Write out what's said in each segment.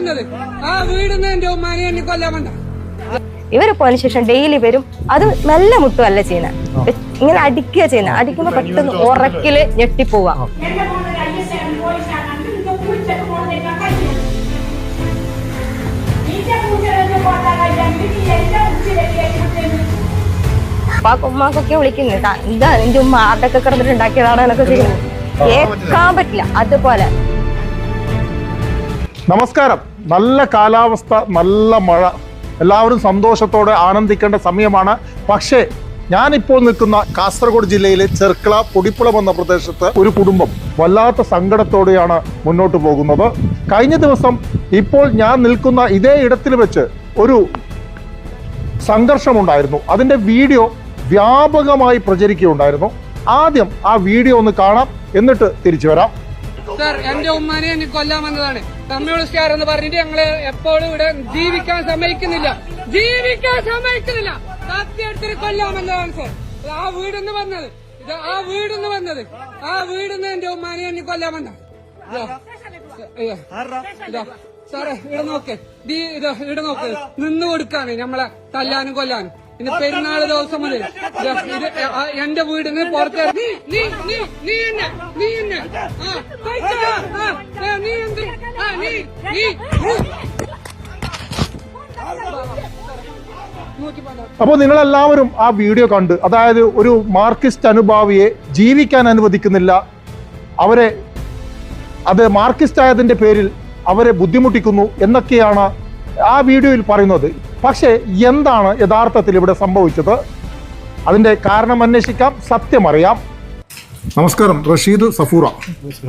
വന്നത്? ആ വീടിന്ന് എന്റെ ഉമ്മാനെ എന്നെ കൊല്ലാൻ വന്ന ഇവർ പോയതിനു ശേഷം ഡെയിലി വരും. അത് നല്ല മുട്ടുമല്ല ചെയ്യുന്ന. ഇങ്ങനെ അടിക്കുക ചെയ്യുന്നത് അടിക്കുമ്പോ പെട്ടെന്ന് ഉറക്കിൽ ഞെട്ടിപ്പോവാ. എന്റെ എന്റെ ഉപ്പാക്ക് ഉമ്മാക്കൊക്കെ വിളിക്കുന്നത് "ദാ, ഇതാ നിന്റെ ഉമ്മ. ആരുടെയൊക്കെ കിടന്നിട്ട് ഉണ്ടാക്കിയതാണ് എന്നൊക്കെ ചെയ്യുന്നത് കേൾക്കാൻ പറ്റില്ല. അതുപോലെ. നമസ്കാരം. നല്ല കാലാവസ്ഥ നല്ല മഴ. എല്ലാവരും സന്തോഷത്തോടെ ആനന്ദിക്കേണ്ട സമയമാണ്. പക്ഷേ ഞാനിപ്പോൾ നിൽക്കുന്ന കാസർഗോഡ് ജില്ലയിലെ ചെർക്കള പൊടിപ്പുളം എന്ന പ്രദേശത്ത് ഒരു കുടുംബം വല്ലാത്ത സങ്കടത്തോടെയാണ് മുന്നോട്ട് പോകുന്നത്. കഴിഞ്ഞ ദിവസം ഇപ്പോൾ ഞാൻ നിൽക്കുന്ന ഇതേ ഇടത്തിൽ വെച്ച് ഒരു സംഘർഷമുണ്ടായിരുന്നു. അതിന്റെ വീഡിയോ വ്യാപകമായി പ്രചരിക്കുകയുണ്ടായിരുന്നു. ആദ്യം ആ വീഡിയോ ഒന്ന് കാണാം എന്നിട്ട് തിരിച്ചു വരാം. സാർ എന്റെ ഉമ്മാനെ എന്നെ കൊല്ലാൻ വന്നതാണ്. കമ്മ്യൂണിസ്റ്റുകാർ എന്ന് പറഞ്ഞിട്ട് ഞങ്ങൾ എപ്പോഴും ഇവിടെ ജീവിക്കാൻ സമ്മതിക്കുന്നില്ല. ജീവിക്കാൻ സമ്മതിക്കുന്നില്ല. കത്തിയെടുത്തിട്ട് കൊല്ലാൻ വന്നതാണ് സാർ ആ വീടെന്ന് വന്നത്. ഇത് ആ വീടെന്ന് വന്നത്. ആ വീടെന്ന് എന്റെ ഉമ്മാനെ എന്നെ കൊല്ലാൻ വന്ന സാറേ ഇവിടെ നോക്ക്. ഇതാ ഇവിടെ നോക്ക്. നിന്ന് കൊടുക്കാണ് നമ്മളെ തല്ലാനും കൊല്ലാനും. ഇന്ന് പെരുന്നാൾ ദിവസം മുതൽ. എന്റെ വീടിന് പുറത്ത് നീ നീ നീ നീ എന്നെ നീ എന്നെ. നീ എന്ത്? നീ നീ അപ്പോൾ നിങ്ങളെല്ലാവരും ആ വീഡിയോ കണ്ട് അതായത് ഒരു മാർക്സിസ്റ്റ് അനുഭാവിയെ ജീവിക്കാൻ അനുവദിക്കുന്നില്ല. അവരെ അത് മാർക്സിസ്റ്റ് ആയതിന്റെ പേരിൽ അവരെ ബുദ്ധിമുട്ടിക്കുന്നു എന്നൊക്കെയാണ് ആ വീഡിയോയിൽ പറയുന്നത്. പക്ഷേ എന്താണ് യഥാർത്ഥത്തിൽ ഇവിടെ സംഭവിച്ചത്? അതിന്റെ കാരണം അന്വേഷിക്കാം സത്യം അറിയാം. നമസ്കാരം റഷീദ് സഫൂറ.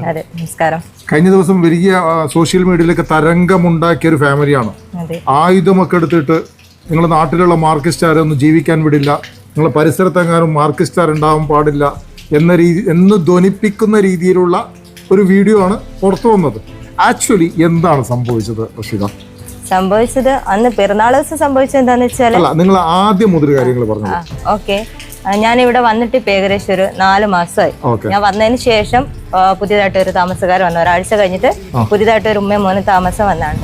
അതെ നമസ്കാരം. കഴിഞ്ഞ ദിവസം വലിയ സോഷ്യൽ മീഡിയയിലൊക്കെ തരംഗമുണ്ടാക്കിയ ഒരു ഫാമിലിയാണ് ആയുധമൊക്കെ എടുത്തിട്ട് നിങ്ങളുടെ നാട്ടിലുള്ള മാർക്കിസ്റ്റാരെ ഒന്നും ജീവിക്കാൻ വിടില്ല നിങ്ങളുടെ പരിസരത്തെങ്ങാനും മാർക്കിസ്റ്റാർ ഉണ്ടാവാൻ പാടില്ല എന്ന രീതി എന്ന് ധ്വനിപ്പിക്കുന്ന രീതിയിലുള്ള ഒരു വീഡിയോ ആണ് പുറത്തു വന്നത്. ആക്ച്വലി എന്താണ് സംഭവിച്ചത് റഷീദ? സംഭവിച്ചത്? അന്ന് പിറന്നാൾ ദിവസം സംഭവിച്ചത് എന്താന്ന് വെച്ചാൽ നിങ്ങൾ ആദ്യം മുതൽ കാര്യങ്ങൾ പറഞ്ഞു ഓക്കെ. ഞാൻ ഇവിടെ വന്നിട്ട് ഇപ്പൊ ഏകദേശം ഒരു നാല് മാസമായി. ഞാൻ വന്നതിന് ശേഷം പുതിയതായിട്ട് ഒരു താമസക്കാർ വന്നു. ഒരാഴ്ച കഴിഞ്ഞിട്ട് പുതിയതായിട്ട് ഒരു ഉമ്മയും മോനും താമസം വന്നാണ്.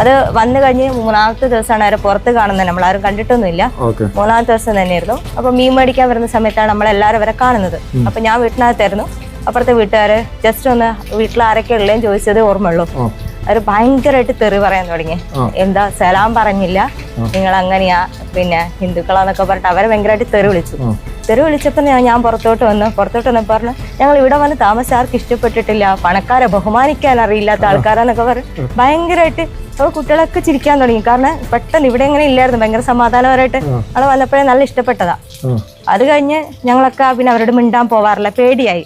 അത് വന്നു കഴിഞ്ഞ് മൂന്നാമത്തെ ദിവസമാണ് അവരെ പുറത്ത് കാണുന്നത്. നമ്മൾ ആരും കണ്ടിട്ടൊന്നുമില്ല മൂന്നാമത്തെ ദിവസം തന്നെയായിരുന്നു. അപ്പൊ മീൻ മേടിക്കാൻ വരുന്ന സമയത്താണ് നമ്മൾ എല്ലാവരും അവരെ കാണുന്നത്. അപ്പൊ ഞാൻ വീട്ടിനകത്തായിരുന്നു. അപ്പുറത്തെ വീട്ടുകാര് ജസ്റ്റ് ഒന്ന് വീട്ടിൽ ആരൊക്കെ ഉള്ളതെന്ന് ചോദിച്ചതേ ഓർമ്മയുള്ളൂ. അവർ ഭയങ്കരമായിട്ട് തെറി പറയാൻ തുടങ്ങി. എന്താ സലാം പറഞ്ഞില്ല. നിങ്ങൾ അങ്ങനെയാ പിന്നെ ഹിന്ദുക്കളാന്നൊക്കെ പറഞ്ഞിട്ട് അവരെ ഭയങ്കരമായിട്ട് തെറി വിളിച്ചു. തെറി വിളിച്ചപ്പോൾ ഞാൻ ഞാൻ പുറത്തോട്ട് വന്നു. പുറത്തോട്ട് വന്നപ്പോൾ പറഞ്ഞു ഞങ്ങൾ ഇവിടെ വന്ന് താമസം ആർക്കും ഇഷ്ടപ്പെട്ടിട്ടില്ല. പണക്കാരെ ബഹുമാനിക്കാൻ അറിയില്ലാത്ത ആൾക്കാരാന്നൊക്കെ പറഞ്ഞു ഭയങ്കരമായിട്ട് അപ്പോൾ കുട്ടികളൊക്കെ ചിരിക്കാൻ തുടങ്ങി. കാരണം പെട്ടെന്ന് ഇവിടെ ഇങ്ങനെ ഇല്ലായിരുന്നു. ഭയങ്കര സമാധാനപരമായിട്ട് അവളെ വന്നപ്പോഴേ നല്ല ഇഷ്ടപ്പെട്ടതാ. അത് കഴിഞ്ഞ് ഞങ്ങളൊക്കെ പിന്നെ അവരോട് മിണ്ടാൻ പോവാറില്ല. പേടിയായി.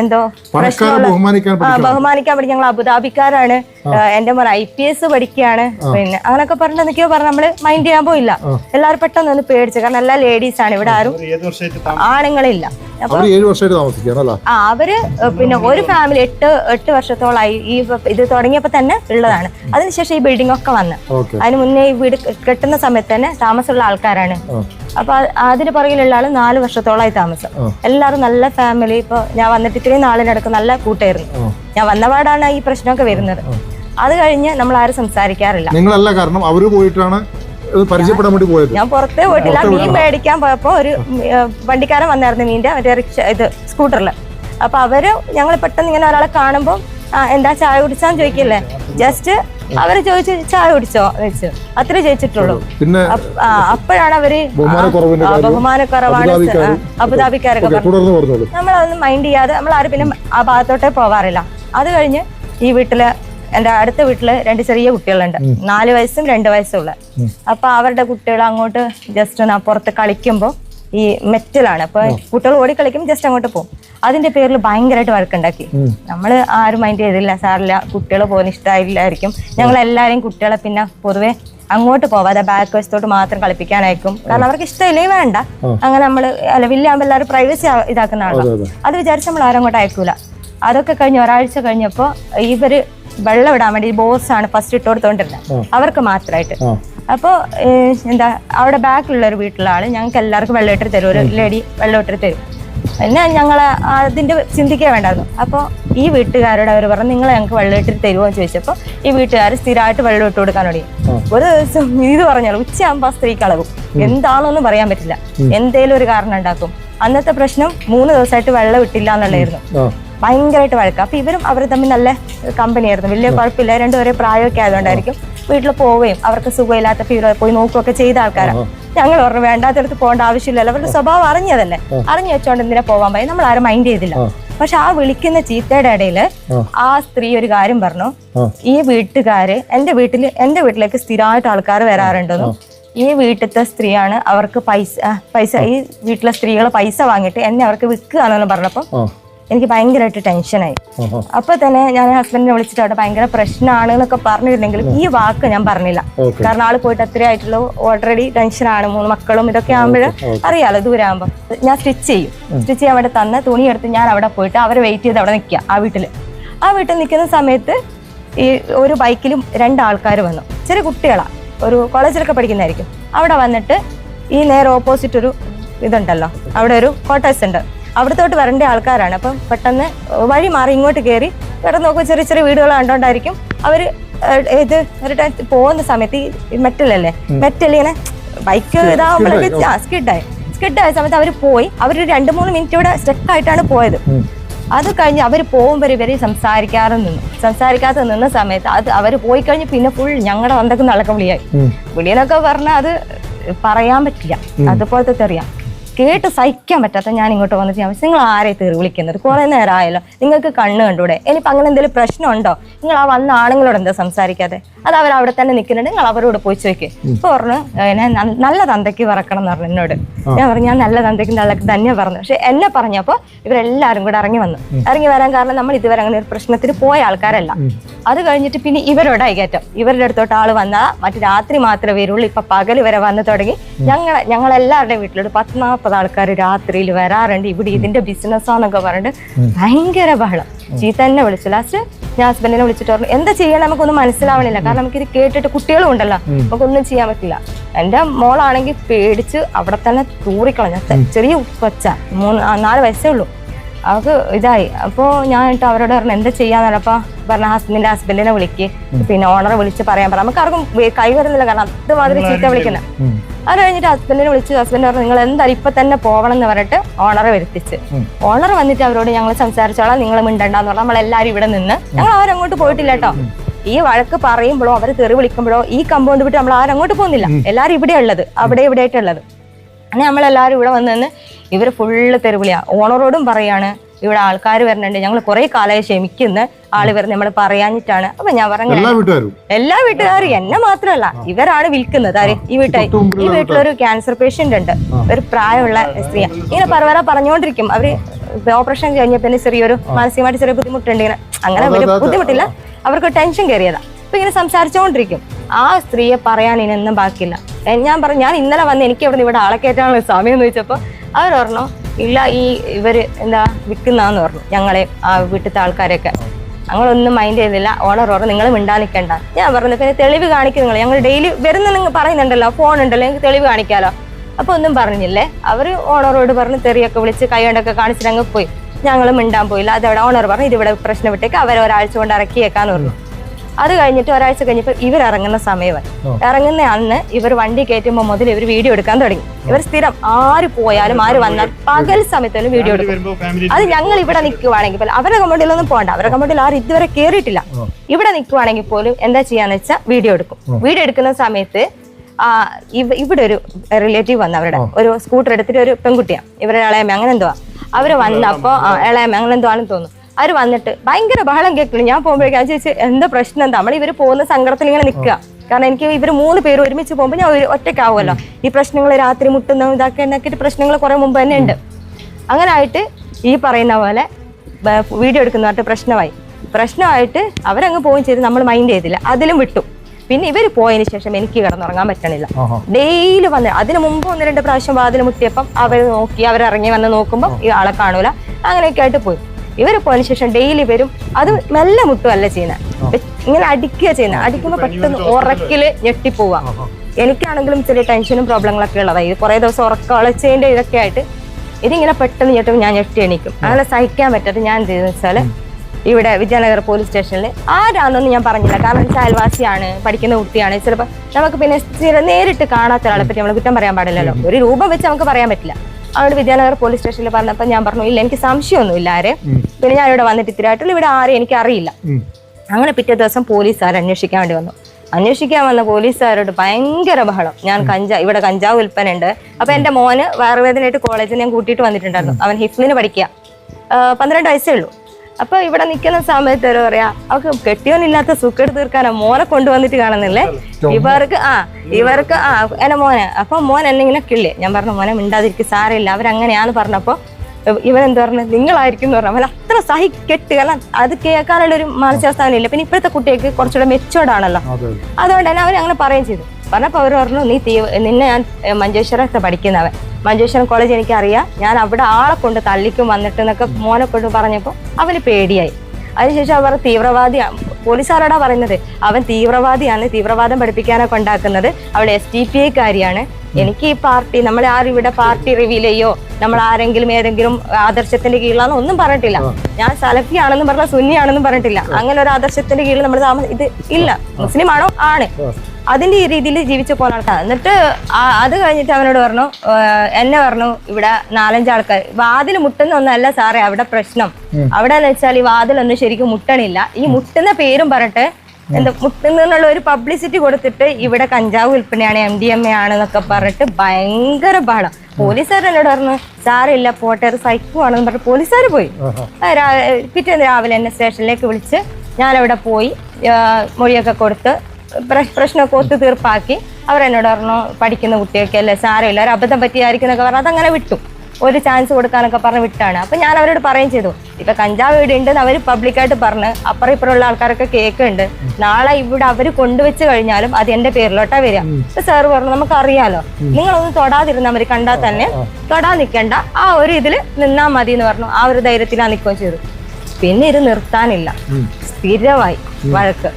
എന്തോ ബഹുമാനിക്കാൻ ആ പഠിക്കണം ബഹുമാനിക്കാൻ പഠിക്കും. ഞങ്ങൾ അബുദാബിക്കാരാണ്. എന്റെ മോൻ ഐ പി എസ് പഠിക്കുകയാണ്. പിന്നെ അങ്ങനൊക്കെ പറഞ്ഞിട്ട് എന്തൊക്കെയോ പറഞ്ഞു നമ്മൾ മൈൻഡ് ചെയ്യാൻ പോയില്ല. എല്ലാവരും പെട്ടെന്ന് ഒന്ന് പേടിച്ചു. കാരണം എല്ലാ ലേഡീസ് ആണ്. ഇവിടെ ആരും ആണുങ്ങളില്ല. അപ്പൊ അവർ ഏഴ് വർഷമായിട്ട് താമസിക്കുകയാണല്ലോ ആ അവർ പിന്നെ ഒരു ഫാമിലി എട്ട് എട്ട് വർഷത്തോളായി ഈ ഇത് തുടങ്ങിയപ്പോ തന്നെ ഉള്ളതാണ്. അതിനുശേഷം ഈ ബിൽഡിംഗ് ഒക്കെ വന്ന്. അതിന് മുന്നേ ഈ വീട് കെട്ടുന്ന സമയത്ത് തന്നെ താമസമുള്ള ആൾക്കാരാണ്. അപ്പൊ അത് അതിന് പുറകിലുള്ള ആൾ നാല് വർഷത്തോളമായി താമസം. എല്ലാവരും നല്ല ഫാമിലി ഇപ്പൊ ഞാൻ വന്നിട്ട് ഇത്രയും നാളിനടക്ക് നല്ല കൂട്ടായിരുന്നു. ഞാൻ വന്നപാടാണ് ഈ പ്രശ്നമൊക്കെ വരുന്നത്. അത് കഴിഞ്ഞ് നമ്മൾ ആരും സംസാരിക്കാറില്ല. നിങ്ങളല്ല കാരണം അവർ പോയിട്ടാണ് പരിചയപ്പെടാൻ വേണ്ടി പോയത്? ഞാൻ പുറത്തേ പോയിട്ടില്ല മീൻ മേടിക്കാൻ പോയപ്പോ ഒരു വണ്ടിക്കാരൻ വന്നായിരുന്നു മീന്റെ മറ്റേ റിക്ഷ ഇത് സ്കൂട്ടറിൽ. അപ്പൊ അവർ ഞങ്ങൾ പെട്ടെന്ന് ഇങ്ങനെ ഒരാളെ കാണുമ്പോൾ എന്താ ചായ കുടിച്ചാന്ന് ചോദിക്കില്ലേ? ജസ്റ്റ് അവർ ചോദിച്ചു ചായ കുടിച്ചോ? വെച്ച് അത്രേ ചോദിച്ചിട്ടുള്ളൂ. പിന്നെ അപ്പോഴാണ് അവർ ബഹുമാനക്കുറവാണ് അബുദാബിക്കാരൊക്കെ നമ്മളതൊന്നും മൈൻഡ് ചെയ്യാതെ നമ്മൾ ആരും പിന്നെ ആ ഭാഗത്തോട്ടേ പോവാറില്ല അത് കഴിഞ്ഞ് ഈ വീട്ടിൽ എന്റെ അടുത്ത വീട്ടിൽ രണ്ട് ചെറിയ കുട്ടികളുണ്ട്. നാല് വയസ്സും രണ്ട് വയസ്സുള്ള അപ്പൊ അവരുടെ കുട്ടികൾ അങ്ങോട്ട് ജസ്റ്റ് ഒന്ന് പുറത്ത് കളിക്കുമ്പോ ഈ മെറ്റലാണ്. അപ്പൊ കുട്ടികൾ ഓടി കളിക്കും ജസ്റ്റ് അങ്ങോട്ട് പോകും. അതിന്റെ പേരിൽ ഭയങ്കരമായിട്ട് വഴക്കുണ്ടാക്കി. നമ്മൾ ആരും മൈൻഡ് ചെയ്തില്ല സാറില്ല കുട്ടികൾ പോകുന്ന ഇഷ്ടമായില്ലായിരിക്കും ഞങ്ങൾ എല്ലാവരെയും കുട്ടികളെ പിന്നെ പൊതുവെ അങ്ങോട്ട് പോവാതെ ബാക്ക് വശത്തോട്ട് മാത്രം കളിപ്പിക്കാനായിരിക്കും കാരണം അവർക്ക് ഇഷ്ടമില്ലേ വേണ്ട. അങ്ങനെ നമ്മൾ അല്ല വില്ലാകുമ്പോൾ എല്ലാവരും പ്രൈവസി ഇതാക്കുന്ന ആളാണ്. അത് വിചാരിച്ച് നമ്മൾ ആരും അങ്ങോട്ട് അയക്കൂല. അതൊക്കെ കഴിഞ്ഞ് ഒരാഴ്ച കഴിഞ്ഞപ്പോൾ ഇവർ വെള്ളം ഇടാൻ വേണ്ടി ബോസ് ആണ് ഫസ്റ്റ് ഇട്ട് കൊടുത്തോണ്ടിരുന്നത് അവർക്ക് മാത്രമായിട്ട് അപ്പോൾ എന്താ അവിടെ ബാക്കിലുള്ള ഒരു വീട്ടിലുള്ള ആൾ ഞങ്ങൾക്ക് എല്ലാവർക്കും വെള്ളം ഇട്ട് തരും. ഒരു ലേഡി വെള്ളം ഇട്ടിട്ട് തരും. പിന്നെ ഞങ്ങൾ അതിന്റെ ചിന്തിക്കാൻ വേണ്ടായിരുന്നു. അപ്പോൾ ഈ വീട്ടുകാരോട് അവർ പറഞ്ഞു നിങ്ങൾ ഞങ്ങൾക്ക് വെള്ളം ഇട്ടിട്ട് തരുമോ എന്ന് ചോദിച്ചപ്പോൾ ഈ വീട്ടുകാർ സ്ഥിരമായിട്ട് വെള്ളം ഇട്ട് കൊടുക്കാൻ തുടങ്ങി. ഒരു ദിവസം ഇത് പറഞ്ഞാൽ ഉച്ചയാകുമ്പോൾ ആ സ്ത്രീ കളവും എന്താണെന്നൊന്നും പറയാൻ പറ്റില്ല. എന്തേലും ഒരു കാരണം ഉണ്ടാക്കും. അന്നത്തെ പ്രശ്നം മൂന്ന് ദിവസമായിട്ട് വെള്ളം ഇട്ടില്ല എന്നുള്ളായിരുന്നു ഭയങ്കരമായിട്ട് വഴക്ക്. അപ്പൊ ഇവരും അവർ തമ്മിൽ നല്ല കമ്പനിയായിരുന്നു വലിയ കുഴപ്പമില്ല. രണ്ടുപേരെ പ്രായമൊക്കെ ആയതുകൊണ്ടായിരിക്കും വീട്ടിൽ പോവുകയും അവർക്ക് സുഖമില്ലാത്തപ്പോൾ ഇവരെ പോയി നോക്കുകയൊക്കെ ചെയ്ത ആൾക്കാരാണ് ഞങ്ങൾ പറഞ്ഞു വേണ്ടാത്തടത്ത് പോകേണ്ട ആവശ്യമില്ലല്ലോ. അവരുടെ സ്വഭാവം അറിഞ്ഞതല്ലേ? അറിഞ്ഞു വെച്ചോണ്ട് എന്തിനാ പോവാൻ പോയി? നമ്മൾ ആരും മൈൻഡ് ചെയ്തില്ല പക്ഷെ ആ വിളിക്കുന്ന ചീത്തയുടെ ഇടയിൽ ആ. സ്ത്രീ ഒരു കാര്യം പറഞ്ഞു. ഈ വീട്ടുകാര് എന്റെ വീട്ടിൽ എന്റെ വീട്ടിലേക്ക് സ്ഥിരമായിട്ട് ആൾക്കാർ വരാറുണ്ടെന്നും ഈ വീട്ടിലത്തെ സ്ത്രീയാണ് അവർക്ക് പൈസ പൈസ ഈ വീട്ടിലെ സ്ത്രീകൾ പൈസ വാങ്ങിയിട്ട് എന്നെ അവർക്ക് വിൽക്കുകയാണെന്ന് പറഞ്ഞപ്പോൾ ആ. എനിക്ക് ഭയങ്കരമായിട്ട് ടെൻഷനായി. അപ്പൊ തന്നെ ഞാൻ ഹസ്ബൻഡിനെ വിളിച്ചിട്ട് അവിടെ ഭയങ്കര പ്രശ്നമാണ് എന്നൊക്കെ പറഞ്ഞിരുന്നെങ്കിലും ഈ വാക്ക് ഞാൻ പറഞ്ഞില്ല. കാരണം ആൾ പോയിട്ട് അത്രേ ആയിട്ടുള്ളൂ ഓൾറെഡി ടെൻഷനാണ് മൂന്ന് മക്കളും ഇതൊക്കെ ആകുമ്പോൾ അറിയാലോ ദൂരാകുമ്പോൾ ഞാൻ സ്റ്റിച്ച് ചെയ്യും. സ്റ്റിച്ച് ചെയ്യാൻ അവിടെ തന്ന തുണി എടുത്ത് ഞാൻ അവിടെ പോയിട്ട് അവരെ വെയിറ്റ് ചെയ്ത് അവിടെ നിൽക്കുക ആ വീട്ടിൽ ആ വീട്ടിൽ നിൽക്കുന്ന സമയത്ത് ഈ ഒരു ബൈക്കിലും രണ്ടാൾക്കാർ വന്നു. ചെറിയ കുട്ടികളാണ് ഒരു കോളേജിലൊക്കെ പഠിക്കുന്നതായിരിക്കും. അവിടെ വന്നിട്ട് ഈ നേരെ ഓപ്പോസിറ്റ് ഒരു ഇതുണ്ടല്ലോ അവിടെ ഒരു ക്വാർട്ടേഴ്സ് ഉണ്ട്. അവിടത്തോട്ട് വരേണ്ട ആൾക്കാരാണ്. അപ്പം പെട്ടെന്ന് വഴി മാറി ഇങ്ങോട്ട് കയറി ഇവിടെ നോക്കുമ്പോൾ ചെറിയ ചെറിയ വീടുകൾ കണ്ടോണ്ടായിരിക്കും അവർ ഇത് ഒരു പോകുന്ന സമയത്ത് ഈ മെറ്റലല്ലേ? മെറ്റൽ ഇങ്ങനെ ബൈക്ക് ഇതാകുമ്പോഴേക്ക് സ്കിഡായി. സ്കിഡായ. സമയത്ത് അവർ പോയി. അവർ രണ്ട് മൂന്ന് മിനിറ്റ് ഇവിടെ സ്റ്റക്കായിട്ടാണ് പോയത്. അത് കഴിഞ്ഞ് അവർ പോകുമ്പോൾ ഇവർ സംസാരിക്കാതെ നിന്നു. സംസാരിക്കാതെ നിന്ന സമയത്ത് അത് അവർ പോയി കഴിഞ്ഞ് പിന്നെ ഫുൾ ഞങ്ങളുടെ വന്നൊക്കെ നടക്കം വിളിയായി. വിളിയെന്നൊക്കെ പറഞ്ഞാൽ അത് പറയാൻ പറ്റില്ല. അതുപോലത്തെ തെറിയാം. കേട്ട് സഹിക്കാൻ പറ്റാത്ത ഞാൻ ഇങ്ങോട്ട് വന്നിട്ട് ഞാൻ നിങ്ങൾ ആരെ തീർ വിളിക്കുന്നത്? കുറെ നേരം ആയല്ലോ നിങ്ങൾക്ക് കണ്ണ് കണ്ടൂടെ? ഇനിയിപ്പോൾ അങ്ങനെ എന്തെങ്കിലും പ്രശ്നമുണ്ടോ? നിങ്ങൾ ആ വന്ന ആണുങ്ങളോട് എന്താ സംസാരിക്കാതെ അത് അവർ അവിടെ തന്നെ നിൽക്കുന്നുണ്ട്. നിങ്ങൾ അവരോട് പോയി ചോദിക്കുക ഇപ്പൊ പറഞ്ഞു എന്നെ നല്ല തന്തയ്ക്ക് പറക്കണം എന്ന് പറഞ്ഞു എന്നോട്. ഞാൻ പറഞ്ഞു ഞാൻ നല്ല തന്തയ്ക്ക് തള്ളക്ക് തന്നെ പറഞ്ഞു. പക്ഷെ എന്നെ പറഞ്ഞപ്പോൾ ഇവരെല്ലാവരും കൂടെ ഇറങ്ങി വന്നു. ഇറങ്ങി വരാൻ കാരണം നമ്മൾ ഇതുവരെ അങ്ങനെ ഒരു പ്രശ്നത്തിന് പോയ ആൾക്കാരല്ല. അത് കഴിഞ്ഞിട്ട് പിന്നെ ഇവരോട് കയറ്റം ഇവരുടെ അടുത്തോട്ട് ആൾ വന്നാൽ മറ്റു രാത്രി മാത്രമേ വരുള്ളൂ. ഇപ്പൊ പകൽ വരെ വന്നു തുടങ്ങി. ഞങ്ങൾ ഞങ്ങളെല്ലാവരുടെയും വീട്ടിലൊരു പത്ത് നാൽപ്പത് ആൾക്കാർ രാത്രിയിൽ വരാറുണ്ട്. ഇവിടെ ഇതിന്റെ ബിസിനസ്സാന്നൊക്കെ പറഞ്ഞിട്ട് ഭയങ്കര ബഹളം. ചീത്ത തന്നെ വിളിച്ചു. ലാസ്റ്റ് ഞാൻ ഹസ്ബൻഡിനെ വിളിച്ചിട്ട് പറഞ്ഞു എന്താ ചെയ്യാൻ നമുക്കൊന്നും മനസ്സിലാവണില്ല. കാരണം നമുക്കിത് കേട്ടിട്ട് കുട്ടികളും ഉണ്ടല്ലോ. നമുക്കൊന്നും ചെയ്യാൻ പറ്റില്ല. എന്റെ മോളാണെങ്കിൽ പേടിച്ച് അവിടെ തന്നെ തൂറിക്കളഞ്ഞ. ചെറിയ കൊച്ച മൂന്ന് നാല് വയസ്സേ ഉള്ളൂ. അവർക്ക് ഇതായി. അപ്പോൾ ഞാൻ എന്നിട്ട് അവരോട് പറഞ്ഞു എന്താ ചെയ്യാന്ന്? പറഞ്ഞപ്പോൾ പറഞ്ഞ ഹസ്ബൻഡിന്റെ ഹസ്ബൻഡിനെ വിളിക്ക്. പിന്നെ ഓണറെ വിളിച്ച് പറയാൻ പറ. നമുക്ക് ആർക്കും കൈ വരുന്നില്ല. കാരണം അതുമാതിരി ചീത്ത വിളിക്കുന്നത് അത് കഴിഞ്ഞിട്ട് ഹസ്ബൻഡിനെ വിളിച്ച് ഹസ്ബൻഡ് പറഞ്ഞു നിങ്ങൾ എന്താ ഇപ്പൊ തന്നെ പോകണം എന്ന് പറഞ്ഞിട്ട് ഓണറെ വരുത്തിച്ച്. ഓണർ വന്നിട്ട് അവരോട് ഞങ്ങൾ സംസാരിച്ചോളാം നിങ്ങൾ മിണ്ടണ്ടെന്ന് പറഞ്ഞാൽ നമ്മളെല്ലാരും ഇവിടെ നിന്ന്. ഞങ്ങൾ അവരങ്ങോട്ട് പോയിട്ടില്ല കേട്ടോ. ഈ വഴക്ക് പറയുമ്പോഴോ അവർ തെറി വിളിക്കുമ്പോഴോ ഈ കമ്പൗണ്ട് വിട്ട് നമ്മൾ ആരും അങ്ങോട്ട് പോകുന്നില്ല. എല്ലാരും ഇവിടെ ഉള്ളത്. അവിടെ ഇവിടെ ആയിട്ടുള്ളത് അങ്ങനെ നമ്മളെല്ലാവരും ഇവിടെ വന്ന് നിന്ന് ഇവർ ഫുള്ള് തെരുവിളിയാണ് ഓണറോടും പറയാണ് ഇവിടെ ആൾക്കാർ വരുന്നുണ്ട് ഞങ്ങൾ കുറെ കാലമായി ക്ഷമിക്കുന്ന. ആൾ വരുന്നത് നമ്മൾ പറയാഞ്ഞിട്ടാണ്. അപ്പൊ ഞാൻ പറഞ്ഞു എല്ലാ വീട്ടുകാരും? എന്നെ മാത്രമല്ല ഇവരാണ് വിൽക്കുന്നത്. ആര്? ഈ വീട്ടായി ഈ വീട്ടിലൊരു ക്യാൻസർ പേഷ്യന്റ് ഉണ്ട്. ഒരു പ്രായമുള്ള സ്ത്രീ ഇങ്ങനെ പരവര പറഞ്ഞുകൊണ്ടിരിക്കും അവർ ഓപ്പറേഷൻ കഴിഞ്ഞ പിന്നെ ചെറിയൊരു മാനസികമായിട്ട് ചെറിയ ബുദ്ധിമുട്ടുണ്ട് ഇങ്ങനെ. അങ്ങനെ ബുദ്ധിമുട്ടില്ല. അവർക്ക് ടെൻഷൻ കയറിയതാ അപ്പൊ ഇങ്ങനെ സംസാരിച്ചുകൊണ്ടിരിക്കും ആ സ്ത്രീയെ പറയാൻ ഇനൊന്നും ബാക്കിയില്ല. ഞാൻ പറഞ്ഞു ഞാൻ ഇന്നലെ വന്ന് എനിക്ക് ഇവിടെ ഇവിടെ ആളെ കയറ്റാനുള്ള സമയം എന്ന് വെച്ചപ്പോ അവർ പറഞ്ഞു ഇല്ല ഈ ഇവർ എന്താ വിൽക്കുന്നാന്ന് പറഞ്ഞു ഞങ്ങളെ ആ വീട്ടിലത്തെ ആൾക്കാരെയൊക്കെ. ഞങ്ങളൊന്നും മൈൻഡ് ചെയ്തില്ല ഓണർ ഓർഡർ നിങ്ങൾ മിണ്ടാ നിൽക്കണ്ട ഞാൻ പറഞ്ഞു പിന്നെ തെളിവ് കാണിക്കും നിങ്ങൾ ഞങ്ങൾ ഡെയിലി വരുന്ന നിങ്ങൾ പറയുന്നുണ്ടല്ലോ ഫോൺ ഉണ്ടല്ലോ നിങ്ങൾക്ക് തെളിവ് കാണിക്കാലോ. അപ്പൊ ഒന്നും പറഞ്ഞില്ലേ? അവർ ഓണറോട് പറഞ്ഞ് തെറിയൊക്കെ വിളിച്ച് കൈകൊണ്ടൊക്കെ കാണിച്ചിട്ട് അങ്ങ് പോയി. ഞങ്ങൾ മിണ്ടാൻ പോയില്ല. അതവിടെ ഓണർ പറഞ്ഞു ഇതിവിടെ പ്രശ്നം വിട്ടേക്ക് അവരെ ഒരാഴ്ച കൊണ്ട് ഇറക്കിയേക്കാന്ന് പറഞ്ഞു. അത് കഴിഞ്ഞിട്ട് ഒരാഴ്ച കഴിഞ്ഞപ്പോൾ ഇവർ ഇറങ്ങുന്ന സമയമായി ഇറങ്ങുന്ന അന്ന് ഇവർ വണ്ടി കയറ്റുമ്പോൾ മുതൽ ഇവർ വീഡിയോ എടുക്കാൻ തുടങ്ങി. ഇവർ സ്ഥിരം ആര് പോയാലും ആര് വന്നാൽ പകൽ സമയത്തും വീഡിയോ എടുക്കും. അത് ഞങ്ങൾ ഇവിടെ നിൽക്കുവാണെങ്കിൽ പോലും അവരുടെ കമ്പൗണ്ടിലൊന്നും പോകണ്ട അവരുടെ കമ്പൗണ്ടിൽ ആരും ഇതുവരെ കയറിയിട്ടില്ല ഇവിടെ നിൽക്കുവാണെങ്കിൽ പോലും എന്താ ചെയ്യാന്ന് വെച്ചാൽ വീഡിയോ എടുക്കും. വീഡിയോ എടുക്കുന്ന സമയത്ത് ഇവിടെ ഒരു റിലേറ്റീവ് വന്ന അവരുടെ ഒരു സ്കൂട്ടർ എടുത്തിട്ട് ഒരു പെൺകുട്ടിയാണ് ഇവരുടെ ഇളയമ്മ അങ്ങനെ എന്തുവാ? അവർ വന്നപ്പോ ഇളയമ്മ അങ്ങനെ എന്തോ ആണെന്ന് തോന്നുന്നു. അവർ വന്നിട്ട് ഭയങ്കര ബഹളം കേൾക്കുന്നു ഞാൻ പോകുമ്പോഴേക്കും ചേച്ചി എന്താ പ്രശ്നം? എന്താ? നമ്മൾ പോകുന്ന സങ്കടത്തിൽ ഇങ്ങനെ നിൽക്കുക കാരണം എനിക്ക് ഇവർ മൂന്ന് പേര് ഒരുമിച്ച് പോകുമ്പോൾ ഞാൻ ഒരു ഒറ്റയ്ക്കാവുമല്ലോ. ഈ പ്രശ്നങ്ങൾ രാത്രി മുട്ടുന്ന ഇതാക്കി എന്നൊക്കെ പ്രശ്നങ്ങൾ കുറെ മുമ്പ് തന്നെ ഉണ്ട്. അങ്ങനെ ആയിട്ട് ഈ പറയുന്ന പോലെ വീഡിയോ എടുക്കുന്നതായിട്ട് പ്രശ്നമായി. പ്രശ്നമായിട്ട് അവരങ്ങ് പോവുകയും ചെയ്ത്. നമ്മൾ മൈൻഡ് ചെയ്തില്ല. അതിലും വിട്ടു. പിന്നെ ഇവർ പോയതിന് ശേഷം എനിക്ക് കിടന്നുറങ്ങാൻ പറ്റണില്ല. ഡെയിലി വന്ന് അതിന് മുമ്പ് ഒന്ന് രണ്ട് പ്രാവശ്യം വാതിൽ മുട്ടിയപ്പം അവർ നോക്കി അവരിറങ്ങി ഇറങ്ങി വന്ന് നോക്കുമ്പോൾ ഈ ആളെ കാണൂല. അങ്ങനെയൊക്കെ ആയിട്ട് പോയി. ഇവർ പോയതിനു ശേഷം ഡെയിലി വരും. അത് മെല്ലെ മുട്ടുമല്ല ചെയ്യുന്നത് ഇങ്ങനെ അടിക്കുക ചെയ്യുന്നത് അടിക്കുമ്പോൾ പെട്ടെന്ന് ഉറക്കിൽ ഞെട്ടിപ്പോവാ. എനിക്കാണെങ്കിലും ചെറിയ ടെൻഷനും പ്രോബ്ലങ്ങളൊക്കെ ഉള്ളതായി ഇത് കുറേ ദിവസം ഉറക്കളച്ചതിന്റെ ഇതൊക്കെ ആയിട്ട് ഇതിങ്ങനെ പെട്ടെന്ന് ഞെട്ടുമ്പോൾ ഞാൻ ഞെട്ടി എണീക്കും. അങ്ങനെ സഹിക്കാൻ പറ്റാത്ത ഞാൻ എന്ത് ചെയ്തെന്ന് വെച്ചാൽ ഇവിടെ വിജയനഗർ പോലീസ് സ്റ്റേഷനിൽ ആരാണെന്ന് ഞാൻ പറഞ്ഞില്ല. കാരണം വെച്ചാൽ അയൽവാസിയാണ് പഠിക്കുന്ന കുട്ടിയാണ്. ചിലപ്പോൾ നമുക്ക് പിന്നെ നേരിട്ട് കാണാത്ത ഒരാളെ പറ്റി നമ്മൾ കുറ്റം പറയാൻ പാടില്ലല്ലോ. ഒരു രൂപം വെച്ച് നമുക്ക് പറയാൻ പറ്റില്ല. അവിടെ വിദ്യാനഗർ പോലീസ് സ്റ്റേഷനിൽ പറഞ്ഞപ്പോൾ ഞാൻ പറഞ്ഞു ഇല്ല എനിക്ക് സംശയമൊന്നുമില്ല ആരെ. പിന്നെ ഞാൻ ഇവിടെ വന്നിട്ട് ഇത്തിരിയായിട്ടുള്ള ഇവിടെ ആരെയും എനിക്ക് അറിയില്ല. അങ്ങനെ പിറ്റേ ദിവസം പോലീസുകാർ അന്വേഷിക്കാൻ വേണ്ടി വന്നു. അന്വേഷിക്കാൻ വന്ന പോലീസുകാരോട് ഭയങ്കര ബഹളം. ഞാൻ കഞ്ചാ ഇവിടെ കഞ്ചാവ് വിൽപ്പന ഉണ്ട് അപ്പൊ എന്റെ മോന് വയറുവേദനയായിട്ട് കോളേജിൽ ഞാൻ കൂട്ടിയിട്ട് വന്നിട്ടുണ്ടായിരുന്നു. അവൻ ഹിഫ്ലിന് പഠിക്കുക. പന്ത്രണ്ട് വയസ്സേ ഉള്ളൂ. അപ്പൊ ഇവിടെ നിൽക്കുന്ന സമയത്ത് ഒരു പറയാ അവർക്ക് കെട്ടിയോനില്ലാത്ത സുക്കേട് തീർക്കാനാ? മോനെ കൊണ്ടുവന്നിട്ട് കാണുന്നില്ലേ? ഇവർക്ക് ആ ഇവർക്ക് ആ എന്റെ മോനെ അപ്പൊ മോൻ എന്നെ ഇങ്ങനെ കിള്ളി. ഞാൻ പറഞ്ഞു മോനെ മിണ്ടാതിരിക്കും സാരമില്ല. അവരങ്ങനെയാന്ന് പറഞ്ഞപ്പോ ഇവൻ എന്ത് പറഞ്ഞത് നിങ്ങളായിരിക്കും എന്ന് പറഞ്ഞു. അവൻ അത്ര സഹിക്കെട്ട് കാരണം അത് കേൾക്കാനുള്ള ഒരു മാനസികാവസ്ഥ അവനില്ല പിന്നെ ഇപ്പോഴത്തെ കുട്ടികൾക്ക് കുറച്ചുകൂടെ മെച്ചോടാണല്ലോ ആണല്ലോ. അതുകൊണ്ട് തന്നെ അവൻ അങ്ങനെ പറയുകയും ചെയ്തു. പറഞ്ഞപ്പോൾ അവർ പറഞ്ഞു നീ തീ നിന്നെ ഞാൻ മഞ്ചേശ്വരത്തെ മഞ്ചേശ്വരത്ത് പഠിക്കുന്നവൻ. മഞ്ചേശ്വരം കോളേജ് എനിക്കറിയാം. ഞാൻ അവിടെ ആളെ കൊണ്ട് തള്ളിക്കും വന്നിട്ട് എന്നൊക്കെ മോനെ കൊണ്ട് പറഞ്ഞപ്പോൾ അവന് പേടിയായി. അതിനുശേഷം അവർ തീവ്രവാദി പോലീസുകാരോടാ പറയുന്നത്. അവൻ തീവ്രവാദിയാണ് തീവ്രവാദം പഠിപ്പിക്കാനൊക്കെ ഉണ്ടാക്കുന്നത് അവൾ എസ് ഡി പി ഐക്കാരിയാണ് എനിക്ക് ഈ പാർട്ടി നമ്മൾ ആരും ഇവിടെ പാർട്ടി റിവീൽ ചെയ്യോ? നമ്മൾ ആരെങ്കിലും ഏതെങ്കിലും ആദർശത്തിന്റെ കീഴിലാണെന്ന് ഒന്നും പറഞ്ഞിട്ടില്ല. ഞാൻ സലഫി ആണെന്നും പറഞ്ഞ സുന്നി ആണെന്നും പറഞ്ഞിട്ടില്ല അങ്ങനെ ഒരു ആദർശത്തിന്റെ കീഴിൽ നമ്മൾ താമസം ഇത് ഇല്ല. മുസ്ലിം ആണോ. ആണ് അതിന്റെ ഈ രീതിയിൽ ജീവിച്ച ആൾക്കാർ എന്നിട്ട് അത് കഴിഞ്ഞിട്ട് അവനോട് പറഞ്ഞു എന്നെ പറഞ്ഞു ഇവിടെ നാലഞ്ച് ആൾക്കാർ വാതിൽ മുട്ടുന്ന ഒന്നല്ല സാറേ അവിടെ പ്രശ്നം. അവിടെ എന്ന് വെച്ചാൽ ഈ വാതിലൊന്നും ശരിക്കും മുട്ടണില്ല. ഈ മുട്ടുന്ന പേരും പറട്ടെ എന്താ മുട്ടുന്നുള്ള ഒരു പബ്ലിസിറ്റി കൊടുത്തിട്ട് ഇവിടെ കഞ്ചാവ് വിൽപ്പനയാണ് എം ഡി എം എ ആണെന്നൊക്കെ പറഞ്ഞിട്ട് ഭയങ്കര ബഹളം. പോലീസുകാർ എന്നോട് പറഞ്ഞു സാറില്ല പോട്ടെ ഒരു സൈക്കോ ആണെന്ന് പറഞ്ഞിട്ട് പോലീസുകാർ പോയി. പിറ്റേന്ന് രാവിലെ എന്നെ സ്റ്റേഷനിലേക്ക് വിളിച്ച് ഞാനവിടെ പോയി മൊഴിയൊക്കെ കൊടുത്ത് പ്രശ്നമൊക്കെ ഒത്തു തീർപ്പാക്കി അവരെന്നോട് പറഞ്ഞു പഠിക്കുന്ന കുട്ടിയൊക്കെയല്ലേ സാരമില്ല ഒരു അബദ്ധം പറ്റിയായിരിക്കും എന്നൊക്കെ പറഞ്ഞാൽ അതങ്ങനെ വിട്ടു. ഒരു ചാൻസ് കൊടുക്കാനൊക്കെ പറഞ്ഞ് വിട്ടാണ്. അപ്പം ഞാൻ അവരോട് പറയുകയും ചെയ്തു ഇപ്പം കഞ്ചാവ് ഇവിടെ ഉണ്ടെന്ന് അവർ പബ്ലിക്കായിട്ട് പറഞ്ഞ് അപ്പുറം ഇപ്പുറമുള്ള ആൾക്കാരൊക്കെ കേൾക്കുന്നുണ്ട്. നാളെ ഇവിടെ അവർ കൊണ്ടുവച്ച് കഴിഞ്ഞാലും അത് എന്റെ പേരിലോട്ടാ വരിക. ഇപ്പം സാറ് പറഞ്ഞു നമുക്ക് അറിയാലോ നിങ്ങളൊന്നും തൊടാതിരുന്നാൽ മതി കണ്ടാൽ തന്നെ തൊടാൻ നിൽക്കേണ്ട ആ ഒരു ഇതിൽ നിന്നാൽ മതി എന്ന് പറഞ്ഞു. ആ ഒരു ധൈര്യത്തിലാണ് നിൽക്കുകയും ചെയ്തു. പിന്നെ ഇത് നിർത്താനില്ല. സ്ഥിരമായി വഴക്ക്.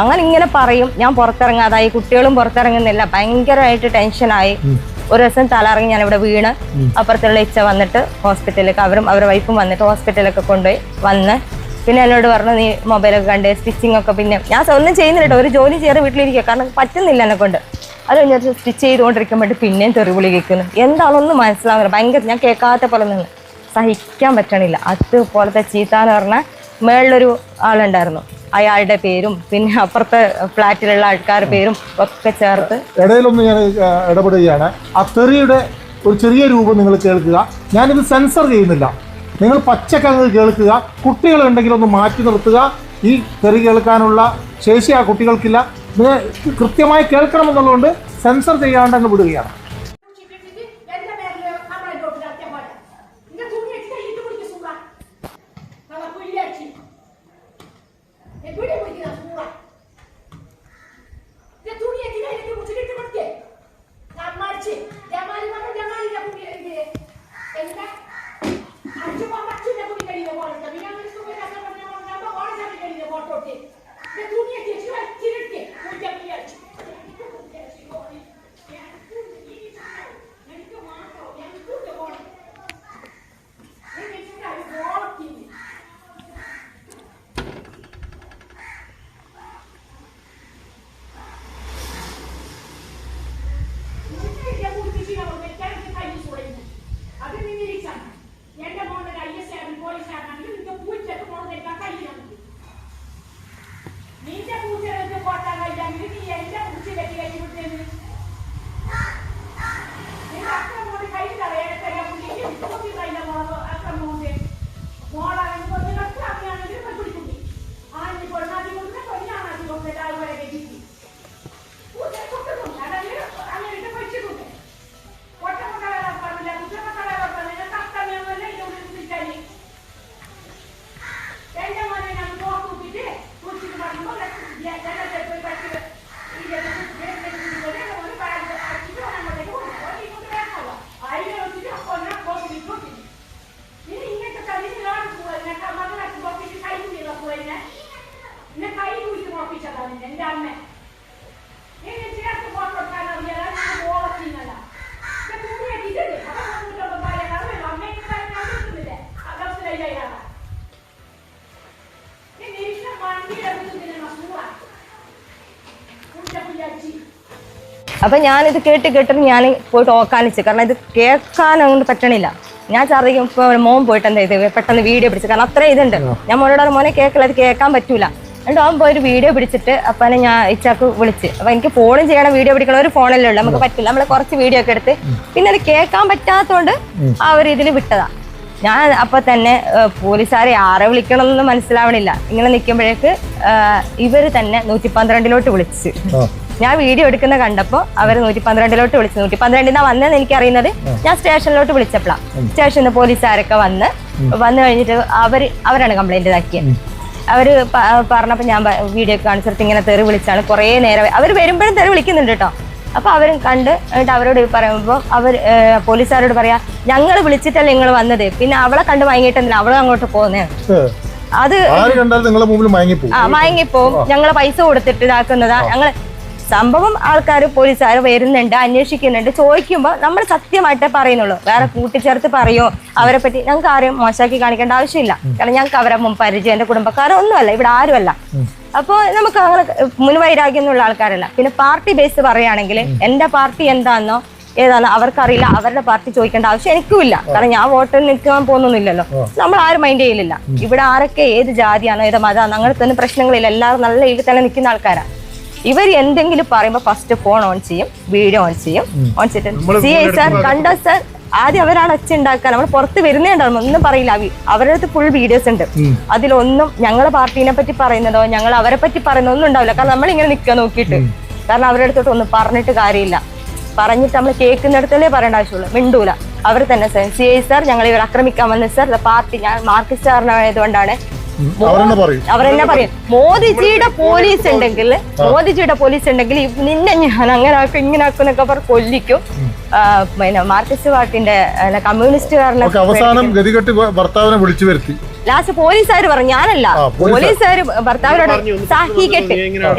അങ്ങനെ ഇങ്ങനെ പറയും. ഞാൻ പുറത്തിറങ്ങാതായി. കുട്ടികളും പുറത്തിറങ്ങുന്നില്ല. ഭയങ്കരമായിട്ട് ടെൻഷനായി. ഒരു ദിവസം തലറങ്ങി ഞാൻ ഇവിടെ വീണ് അപ്പുറത്തുള്ള ഇച്ച വന്നിട്ട് ഹോസ്പിറ്റലിലേക്ക് അവരും അവരുടെ വൈഫും വന്നിട്ട് ഹോസ്പിറ്റലിലൊക്കെ കൊണ്ടുപോയി വന്ന്. പിന്നെ എന്നോട് പറഞ്ഞു നീ മൊബൈലൊക്കെ കണ്ട് സ്റ്റിച്ചിങ് ഒക്കെ പിന്നെ ഞാൻ ഒന്നും ചെയ്യുന്നില്ല ഒരു ജോലി ചെയ്യാതെ വീട്ടിലിരിക്കുക. കാരണം പറ്റുന്നില്ല എന്നെ കൊണ്ട്. അത് ഞാൻ സ്റ്റിച്ച് ചെയ്തുകൊണ്ടിരിക്കുമ്പോൾ പിന്നെയും തെറിവിളി കേൾക്കുന്നു. എന്താണൊന്നും മനസ്സിലാവുന്നില്ല. ഭയങ്കര ഞാൻ കേൾക്കാത്ത പോലെ നിന്ന്. സഹിക്കാൻ പറ്റണില്ല. അതുപോലത്തെ ചീത്ത എന്ന് പറഞ്ഞാൽ മേളിലൊരു ആളുണ്ടായിരുന്നു. അയാളുടെ പേരും പിന്നെ അപ്പുറത്തെ ഫ്ലാറ്റിലുള്ള ആൾക്കാരുടെ പേരും ഒക്കെ ചേർത്ത് ഇടയിലൊന്ന് ഞാൻ ഇടപെടുകയാണ്. ആ തെറിയുടെ ഒരു ചെറിയ രൂപം നിങ്ങൾ കേൾക്കുക. ഞാനിത് സെൻസർ ചെയ്യുന്നില്ല. നിങ്ങൾ പച്ചക്കങ്ങ് കേൾക്കുക. കുട്ടികളുണ്ടെങ്കിൽ ഒന്ന് മാറ്റി നിർത്തുക. ഈ തെറി കേൾക്കാനുള്ള ശേഷി ആ കുട്ടികൾക്കില്ല. കൃത്യമായി കേൾക്കണമെന്നുള്ളതുകൊണ്ട് സെൻസർ ചെയ്യാണ്ട് അങ്ങ് വിടുകയാണ്. അപ്പൊ ഞാനിത് കേട്ട് കേട്ടിട്ട് ഞാൻ പോയിട്ട് ഓക്കാനിച്ചു. കാരണം ഇത് കേൾക്കാൻ അങ്ങോട്ട് പറ്റണില്ല. ഞാൻ ചാർജിക്ക് മോൻ പോയിട്ട് എന്താ ഇത് പെട്ടെന്ന് വീഡിയോ പിടിച്ചു. കാരണം അത്രേ ഇതുണ്ട്. ഞാൻ മോനോട് മോനെ കേൾക്കില്ല? അത് കേൾക്കാൻ പറ്റൂല. എന്നിട്ട് അവൻ പോയി ഒരു വീഡിയോ പിടിച്ചിട്ട് അപ്പനെ ഞാൻ ഇച്ചാക്ക് വിളിച്ച്. അപ്പൊ എനിക്ക് ഫോണും ചെയ്യണം വീഡിയോ പിടിക്കണം ഒരു ഫോണല്ലേ ഉള്ളൂ. നമുക്ക് പറ്റില്ല. നമ്മൾ കുറച്ച് വീഡിയോ ഒക്കെ എടുത്ത് പിന്നെ അത് കേൾക്കാൻ പറ്റാത്തോണ്ട് ആ ഒരു ഇതിന് വിട്ടതാ. ഞാൻ അപ്പൊ തന്നെ പോലീസുകാരെ ആരെ വിളിക്കണം എന്ന് മനസ്സിലാവണില്ല. ഇങ്ങനെ നിൽക്കുമ്പോഴേക്ക് ഇവർ തന്നെ നൂറ്റി പന്ത്രണ്ടിലോട്ട് വിളിച്ച് ഞാൻ വീഡിയോ എടുക്കുന്ന കണ്ടപ്പോൾ അവർ നൂറ്റി പന്ത്രണ്ടിലോട്ട് വിളിച്ചു. നൂറ്റി പന്ത്രണ്ടിന്നാ വന്നതെന്ന് എനിക്ക് അറിയുന്നത് ഞാൻ സ്റ്റേഷനിലോട്ട് വിളിച്ചപ്പോഴാണ് സ്റ്റേഷനിൽ പോലീസുകാരൊക്കെ വന്ന് വന്നു കഴിഞ്ഞിട്ട് അവർ അവരാണ് കംപ്ലൈന്റ് ഇതാക്കിയത് അവർ പറഞ്ഞപ്പോൾ പറഞ്ഞപ്പോ ഞാൻ വീഡിയോ കാണിച്ചിട്ട് ഇങ്ങനെ തെറി വിളിച്ചാണ്. കുറേ നേരം അവർ വരുമ്പോഴും തെറി വിളിക്കുന്നുണ്ട് കേട്ടോ അപ്പോൾ അവരും കണ്ട് എന്നിട്ട് അവരോട് പറയുമ്പോൾ അവർ പോലീസുകാരോട് പറയാ ഞങ്ങൾ വിളിച്ചിട്ടല്ലേ നിങ്ങൾ വന്നത്. പിന്നെ അവളെ കണ്ട് വാങ്ങിയിട്ടില്ല അവളെ അങ്ങോട്ട് പോകുന്നേ അത് ആര് കണ്ടാലും നിങ്ങളെ മുമ്പിൽ മയങ്ങിപ്പോവും. ആ വാങ്ങിപ്പോവും ഞങ്ങൾ പൈസ കൊടുത്തിട്ട് ഇതാക്കുന്നതാ. ഞങ്ങൾ സംഭവം ആൾക്കാർ പോലീസുകാർ വരുന്നുണ്ട് അന്വേഷിക്കുന്നുണ്ട് ചോദിക്കുമ്പോൾ നമ്മൾ സത്യമായിട്ടേ പറയുന്നുള്ളൂ. വേറെ കൂട്ടിച്ചേർത്ത് പറയോ അവരെ പറ്റി ഞങ്ങൾക്ക് ആരെയും മോശമാക്കി കാണിക്കേണ്ട ആവശ്യമില്ല. കാരണം ഞങ്ങൾക്ക് അവരെ പരിചയം എന്റെ കുടുംബക്കാരോ ഒന്നുമല്ല ഇവിടെ ആരുമല്ല. അപ്പോൾ നമുക്ക് അങ്ങനെ മുൻവൈരാഗ്യമുള്ള ആൾക്കാരല്ല. പിന്നെ പാർട്ടി ബേസ് പറയുകയാണെങ്കിൽ എന്റെ പാർട്ടി എന്താണെന്നോ ഏതാണോ അവർക്കറിയില്ല അവരുടെ പാർട്ടി ചോദിക്കേണ്ട ആവശ്യം എനിക്കുമില്ല. കാരണം ഞാൻ വോട്ടിൽ നിൽക്കാൻ പോകുന്നൊന്നുമില്ലല്ലോ. നമ്മൾ ആരും മൈൻഡ് ചെയ്യലില്ല. ഇവിടെ ആരൊക്കെ ഏത് ജാതിയാണോ ഏത് മതമാണോ അങ്ങനത്തെ തന്നെ പ്രശ്നങ്ങളില്ല. എല്ലാവരും നല്ല ഇതിൽ തന്നെ നിൽക്കുന്ന ആൾക്കാരാണ് ഇവർ എന്തെങ്കിലും പറയുമ്പോൾ ഫസ്റ്റ് ഫോൺ ഓൺ ചെയ്യും വീഡിയോ ഓൺ ചെയ്യും ഓൺ ചെയ്തിട്ട് സി ഐ സാർ കണ്ട സാർ ആദ്യം അവരാണ് ഒച്ച ഉണ്ടാക്കാൻ നമ്മൾ പുറത്ത് വരുന്നേ ഉണ്ടാവും ഒന്നും പറയില്ല. അവ- അവരുടെ അടുത്ത് ഫുൾ വീഡിയോസ് ഉണ്ട്. അതിലൊന്നും ഞങ്ങളെ പാർട്ടീനെ പറ്റി പറയുന്നതോ ഞങ്ങൾ അവരെ പറ്റി പറയുന്നതോ ഒന്നും ഉണ്ടാവില്ല. കാരണം നമ്മൾ ഇങ്ങനെ നിൽക്കുക നോക്കിയിട്ട് കാരണം അവരുടെ അടുത്തോട്ട് ഒന്നും പറഞ്ഞിട്ട് കാര്യമില്ല. പറഞ്ഞിട്ട് നമ്മൾ കേൾക്കുന്നിടത്തല്ലേ പറയേണ്ട ആവശ്യമുള്ളൂ. മിണ്ടൂല. അവർ തന്നെ സി ഐ സാർ ഞങ്ങൾ ഇവർ ആക്രമിക്കാൻ വന്നത് സാർ പാർട്ടി ഞാൻ മാർക്സിസ്റ്റ് സാറിനായതുകൊണ്ടാണ് അവരെന്നെ പറയും. മോദിജിയുടെ പോലീസ് ഉണ്ടെങ്കിൽ മോദിജിയുടെ പോലീസ് ഉണ്ടെങ്കിൽ നിന്നെ ഞാൻ അങ്ങനെ ആക്കും ഇങ്ങനെ ആക്കും എന്നൊക്കെ പറഞ്ഞ് കൊല്ലിക്കും പിന്നെ മാർക്സിസ്റ്റ് പാർട്ടിന്റെ കമ്മ്യൂണിസ്റ്റുകാരനെ അവസാനം ഗതികെട്ട് ഭർത്താവിനെ വിളിച്ചു വരുത്തി. ലാസ്റ്റ് പോലീസുകാർ പറഞ്ഞു ഞാനല്ല. പോലീസുകാർ. ഭർത്താവിനോട് സഹിക്കട്ടെ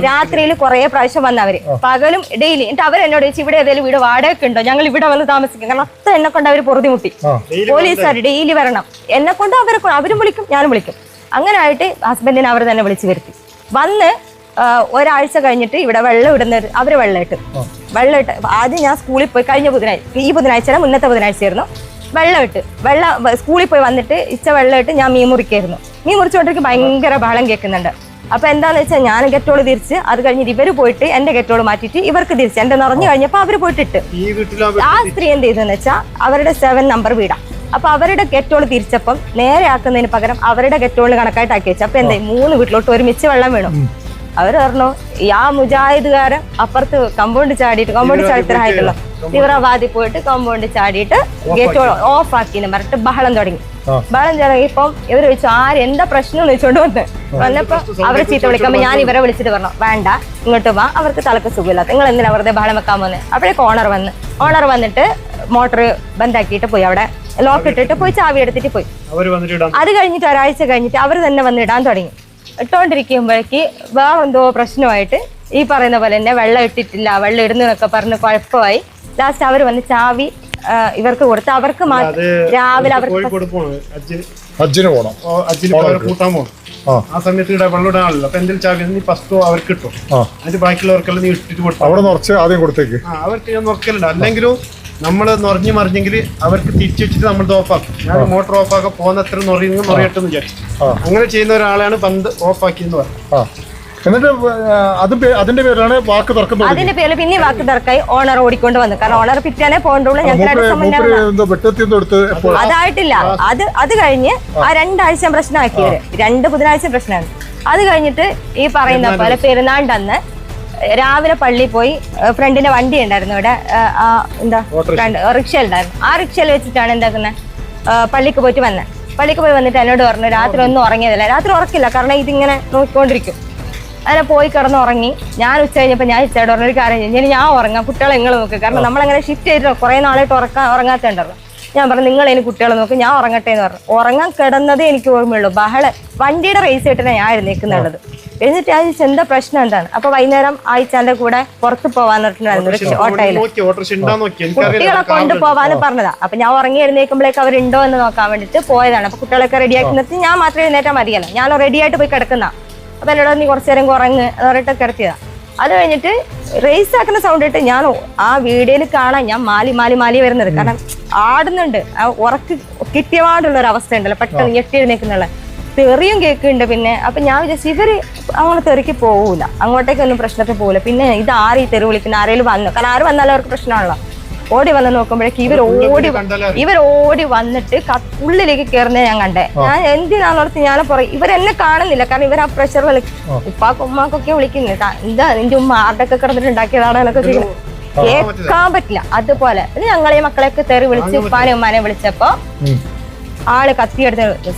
രാത്രിയിൽ കുറെ പ്രാവശ്യം വന്നവര്. പകലും ഡെയിലി. എന്നിട്ട് അവരെന്നോട് ചോദിച്ചു ഇവിടെ ഏതെങ്കിലും വീട് വാടക ഉണ്ടോ? ഞങ്ങൾ ഇവിടെ വന്ന് താമസിക്കും. കാരണം അത്ര എന്നെ കൊണ്ട് അവർ പൊറുതിമുട്ടി. പോലീസുകാർ ഡെയിലി വരണം. എന്നെ കൊണ്ട് അവരെ അവരും വിളിക്കും ഞാനും വിളിക്കും. അങ്ങനെ ആയിട്ട് ഹസ്ബൻഡിനെ അവർ തന്നെ വിളിച്ചു വരുത്തി. വന്ന് ഒരാഴ്ച കഴിഞ്ഞിട്ട് ഇവിടെ വെള്ളം ഇടുന്ന അവർ വെള്ളം ഇട്ട്. വെള്ളം ഇട്ട് ആദ്യം ഞാൻ സ്കൂളിൽ പോയി കഴിഞ്ഞ ബുധനാഴ്ച ഈ ബുധനാഴ്ച മുന്നത്തെ ബുധനാഴ്ചയായിരുന്നു വെള്ളം ഇട്ട് വെള്ളം സ്കൂളിൽ പോയി വന്നിട്ട് ഇച്ച വെള്ളം ഇട്ട് ഞാൻ മീൻ മുറിക്കായിരുന്നു. മീൻ മുറിച്ചുകൊണ്ടിരിക്കും ഭയങ്കര ബഹളം കേൾക്കുന്നുണ്ട്. അപ്പൊ എന്താന്ന് വെച്ചാൽ ഞാൻ ഗെറ്റോൾ തിരിച്ച് അത് കഴിഞ്ഞിട്ട് ഇവർ പോയിട്ട് എന്റെ ഗെറ്റോൾ മാറ്റിട്ട് ഇവർക്ക് തിരിച്ച് എന്റെ നിറഞ്ഞു കഴിഞ്ഞപ്പോ അവർ പോയിട്ട് ഇട്ട് ഈ വീട്ടിലാ ആ സ്ത്രീ എന്ത് ചെയ്തെന്ന് വെച്ചാൽ അവരുടെ സെവൻ നമ്പർ വീടാ. അപ്പൊ അവരുടെ ഗെറ്റോൾ തിരിച്ചപ്പം നേരെ ആക്കുന്നതിന് പകരം അവരുടെ ഗെറ്റോളിന് കണക്കായിട്ട് ആക്കി വെച്ചു. അപ്പൊ എന്തായി? മൂന്ന് വീട്ടിലോട്ട് ഒരുമിച്ച് വെള്ളം വേണം. അവർ പറഞ്ഞു യാ ആ മുജാഹിദുകാരൻ അപ്പുറത്ത് കമ്പൗണ്ട് ചാടിയിട്ട് കമ്പൗണ്ട് ചാടിത്തരായിട്ടുള്ള തീവ്രവാദി പോയിട്ട് കമ്പൗണ്ട് ചാടിയിട്ട് ഗേറ്റ് ഓഫ് ആക്കി എന്ന് പറഞ്ഞിട്ട് ബഹളം തുടങ്ങി. ബഹളം തുടങ്ങിയപ്പം ഇവർ ചോദിച്ചു ആര്? എന്താ പ്രശ്നം? എന്ന് വെച്ചോണ്ട് വന്ന്. വന്നപ്പോ അവരെ ചീത്ത വിളിക്കുമ്പോ ഞാൻ ഇവരെ വിളിച്ചിട്ട് പറഞ്ഞു വേണ്ട ഇങ്ങോട്ട് വാ അവർക്ക് തലക്ക് സുഖമില്ല. നിങ്ങൾ എന്തിനാ വെറുതെ ബഹളം വെക്കാൻ പോകുന്നത് അപ്പോഴേക്ക് ഓണർ വന്ന്. ഓണർ വന്നിട്ട് മോട്ടോർ ബന്ധാക്കിയിട്ട് പോയി അവിടെ. ലോക്ക് ഇട്ടിട്ട് പോയി ചാവി എടുത്തിട്ട് പോയി. അത് കഴിഞ്ഞിട്ട് ഒരാഴ്ച കഴിഞ്ഞിട്ട് അവർ തന്നെ വന്ന് ഇടാൻ തുടങ്ങി. ഇട്ടോണ്ടിരിക്കുമ്പോഴേക്ക് വേറെന്തോ പ്രശ്നമായിട്ട് ഈ പറയുന്ന പോലെ തന്നെ വെള്ളം ഇട്ടിട്ടില്ല വെള്ളം ഇടുന്നതൊക്കെ പറഞ്ഞ് കുഴപ്പമായി. ലാസ്റ്റ് അവർ വന്ന് ചാവി ഇവർക്ക് കൊടുത്ത് അവർക്ക് മാത്രം രാവിലെ അവർക്ക് അജ്ജിന് പോണം. അജ്ജിന് കൂട്ടാൻ പോകണം ആ. സമയത്ത് ഇവിടെ വെള്ളം ഇടാനുള്ള അപ്പൊ എന്തെങ്കിലും ചാവി നീ ഫസ്റ്റ് അവർക്ക് കിട്ടും. അതിന്റെ ബാക്കിയുള്ളവർക്കെല്ലാം നീ ഇട്ടിട്ട് കൊടുത്തു അവിടെ നിറച്ച് ആദ്യം കൊടുത്തേക്ക്. അവർക്ക് ഞാൻ നോക്കലുണ്ട് അല്ലെങ്കിലും നമ്മൾ നിറഞ്ഞു മറിഞ്ഞെങ്കിൽ അവർക്ക് തിരിച്ചു വെച്ചിട്ട് നമ്മൾ ഓഫാക്കും ഞാൻ മോട്ടോർ ഓഫാക്കാൻ പോകുന്നത്ര നിറയുന്നു നിറയട്ടെന്ന് വിചാരിച്ചു. അങ്ങനെ ചെയ്യുന്ന ഒരാളെയാണ് പന്ത് ഓഫാക്കിയെന്ന് പറയുന്നത് എന്നിട്ട് അത് അതിന്റെ പേരാണ് വാക്ക് തർക്കം അതിന്റെ പേരിൽ പിന്നെ വാക്ക് തർക്കായി ഓണർ ഓടിക്കൊണ്ട് വന്നു കാരണം ഓണർ പിറ്റാനേ പോകണ്ടുള്ളൂ. അതായിട്ടില്ല. അത് അത് കഴിഞ്ഞ് ആ. രണ്ടാഴ്ച പ്രശ്നമാക്കിയത് രണ്ട് ബുധനാഴ്ച പ്രശ്നമാണ്. അത് കഴിഞ്ഞിട്ട് ഈ പറയുന്ന പോലെ പെരുന്നാളിന്റെ അന്ന് രാവിലെ പള്ളി പോയി ഫ്രണ്ടിന്റെ വണ്ടി ഉണ്ടായിരുന്നു ഇവിടെ. എന്താ റിക്ഷ ഉണ്ടായിരുന്നു. ആ റിക്ഷയിൽ വെച്ചിട്ടാണ് എന്താക്കുന്നത് പള്ളിക്ക് പോയിട്ട് വന്നത് പള്ളിക്ക് പോയി വന്നിട്ട് എന്നോട് പറഞ്ഞു രാത്രി ഒന്നും ഉറങ്ങിയതല്ല. രാത്രി ഉറക്കില്ല. കാരണം ഇതിങ്ങനെ നോക്കിക്കൊണ്ടിരിക്കും. അങ്ങനെ പോയി കിടന്നുറങ്ങി. ഞാൻ ഉച്ച കഴിഞ്ഞപ്പോൾ ഞാൻ ഇച്ചയുടെ പറഞ്ഞ കാര്യം ചെയ്യും. ഇനി ഞാൻ ഉറങ്ങാം. കുട്ടികളെ നിങ്ങൾ നോക്ക്. കാരണം നമ്മളങ്ങനെ ഷിഫ്റ്റ് ചെയ്തിട്ട് കുറേ നാളായിട്ട് ഉറക്കാൻ ഉറങ്ങാത്തുണ്ടല്ലോ ഞാൻ പറഞ്ഞു നിങ്ങൾ ഇനി കുട്ടികളെ നോക്ക്. ഞാൻ ഉറങ്ങട്ടെ എന്ന് പറഞ്ഞു. ഉറങ്ങാൻ കിടന്നതേ എനിക്ക് ഓർമ്മയുള്ളൂ. ബഹള വണ്ടിയുടെ റേസ് ഇട്ടിട്ട് ഞാൻ എഴുന്നേക്കുന്നുള്ളത് എന്നിട്ട് ഞാൻ ചോദിച്ചാൽ എന്താ പ്രശ്നം? എന്താണ്? അപ്പൊ വൈകുന്നേരം ആയിച്ചാന്റെ കൂടെ പുറത്ത് പോവാൻ പറഞ്ഞിട്ടുണ്ടായിരുന്നു ഓട്ടോയിൽ കുട്ടികളെ കൊണ്ടുപോവാന്ന് പറഞ്ഞതാ. അപ്പൊ ഞാൻ ഉറങ്ങി എഴുന്നേക്കുമ്പോഴേക്ക് അവരുണ്ടോ എന്ന് നോക്കാൻ വേണ്ടിട്ട് പോയതാണ്. അപ്പൊ കുട്ടികളൊക്കെ റെഡിയാക്കി നിർത്തി. ഞാൻ മാത്രം എഴുന്നേറ്റാൽ മതിയല്ലോ. ഞാൻ റെഡി ആയിട്ട് പോയി കിടക്കുന്ന അപ്പൊ എന്നോട് നീ കുറച്ച് നേരം കുറങ്ങ് എന്ന് പറഞ്ഞിട്ട് കിടത്തിയതാ അത് കഴിഞ്ഞിട്ട് റേസ് ആക്കുന്ന സൗണ്ട് ഇട്ട് ഞാൻ ആ വീഡിയോയിൽ കാണാൻ ഞാൻ മാലി മാലി മാലി വരുന്നത്. കാരണം ആടുന്നുണ്ട്. ആ ഉറക്ക് കിട്ടിയപാടുള്ള ഒരു അവസ്ഥ ഉണ്ടല്ലോ പെട്ടെന്ന് ഞെട്ടി എഴുന്നേക്കുന്നുള്ള. തെറിയും കേൾക്കുന്നുണ്ട് പിന്നെ. അപ്പൊ ഞാൻ വിചാരിച്ചു ഇവർ അങ്ങനെ തെറിക്ക് പോകൂല അങ്ങോട്ടേക്കൊന്നും പ്രശ്നത്തിൽ പോകില്ല പിന്നെ ഇത് ആര് ഈ തെറി വിളിക്കുന്ന? ആരെങ്കിലും വന്നു? കാരണം ആര് വന്നാലും അവർക്ക് പ്രശ്നമാണല്ലോ. ഓടി വന്ന് നോക്കുമ്പോഴേക്ക് ഇവർ ഓടി ഇവർ ഓടി വന്നിട്ട് ഉള്ളിലേക്ക് കയറുന്നത് ഞാൻ കണ്ടേ. ഞാൻ എന്തിനാന്നോർത്ത് ഞാൻ പുറ ഇവരെന്നെ കാണുന്നില്ല. കാരണം ഇവർ ആ പ്രഷർ വിളിക്കും ഉപ്പാക്കും ഉമ്മാക്കൊക്കെ വിളിക്കുന്നു. "ടാ, എന്താ നിന്റെ ഉമ്മ ആരുടെയൊക്കെ കിടന്നിട്ട് ഉണ്ടാക്കിയതാണ് എന്നൊക്കെ ചെയ്യുന്നത് കേൾക്കാൻ പറ്റില്ല. അതുപോലെ. ഞങ്ങളെ മക്കളെയൊക്കെ തെറി വിളിച്ച് ഉപ്പാനെ ഉമ്മാനെ വിളിച്ചപ്പോ ആൾ കത്തി എടുത്ത്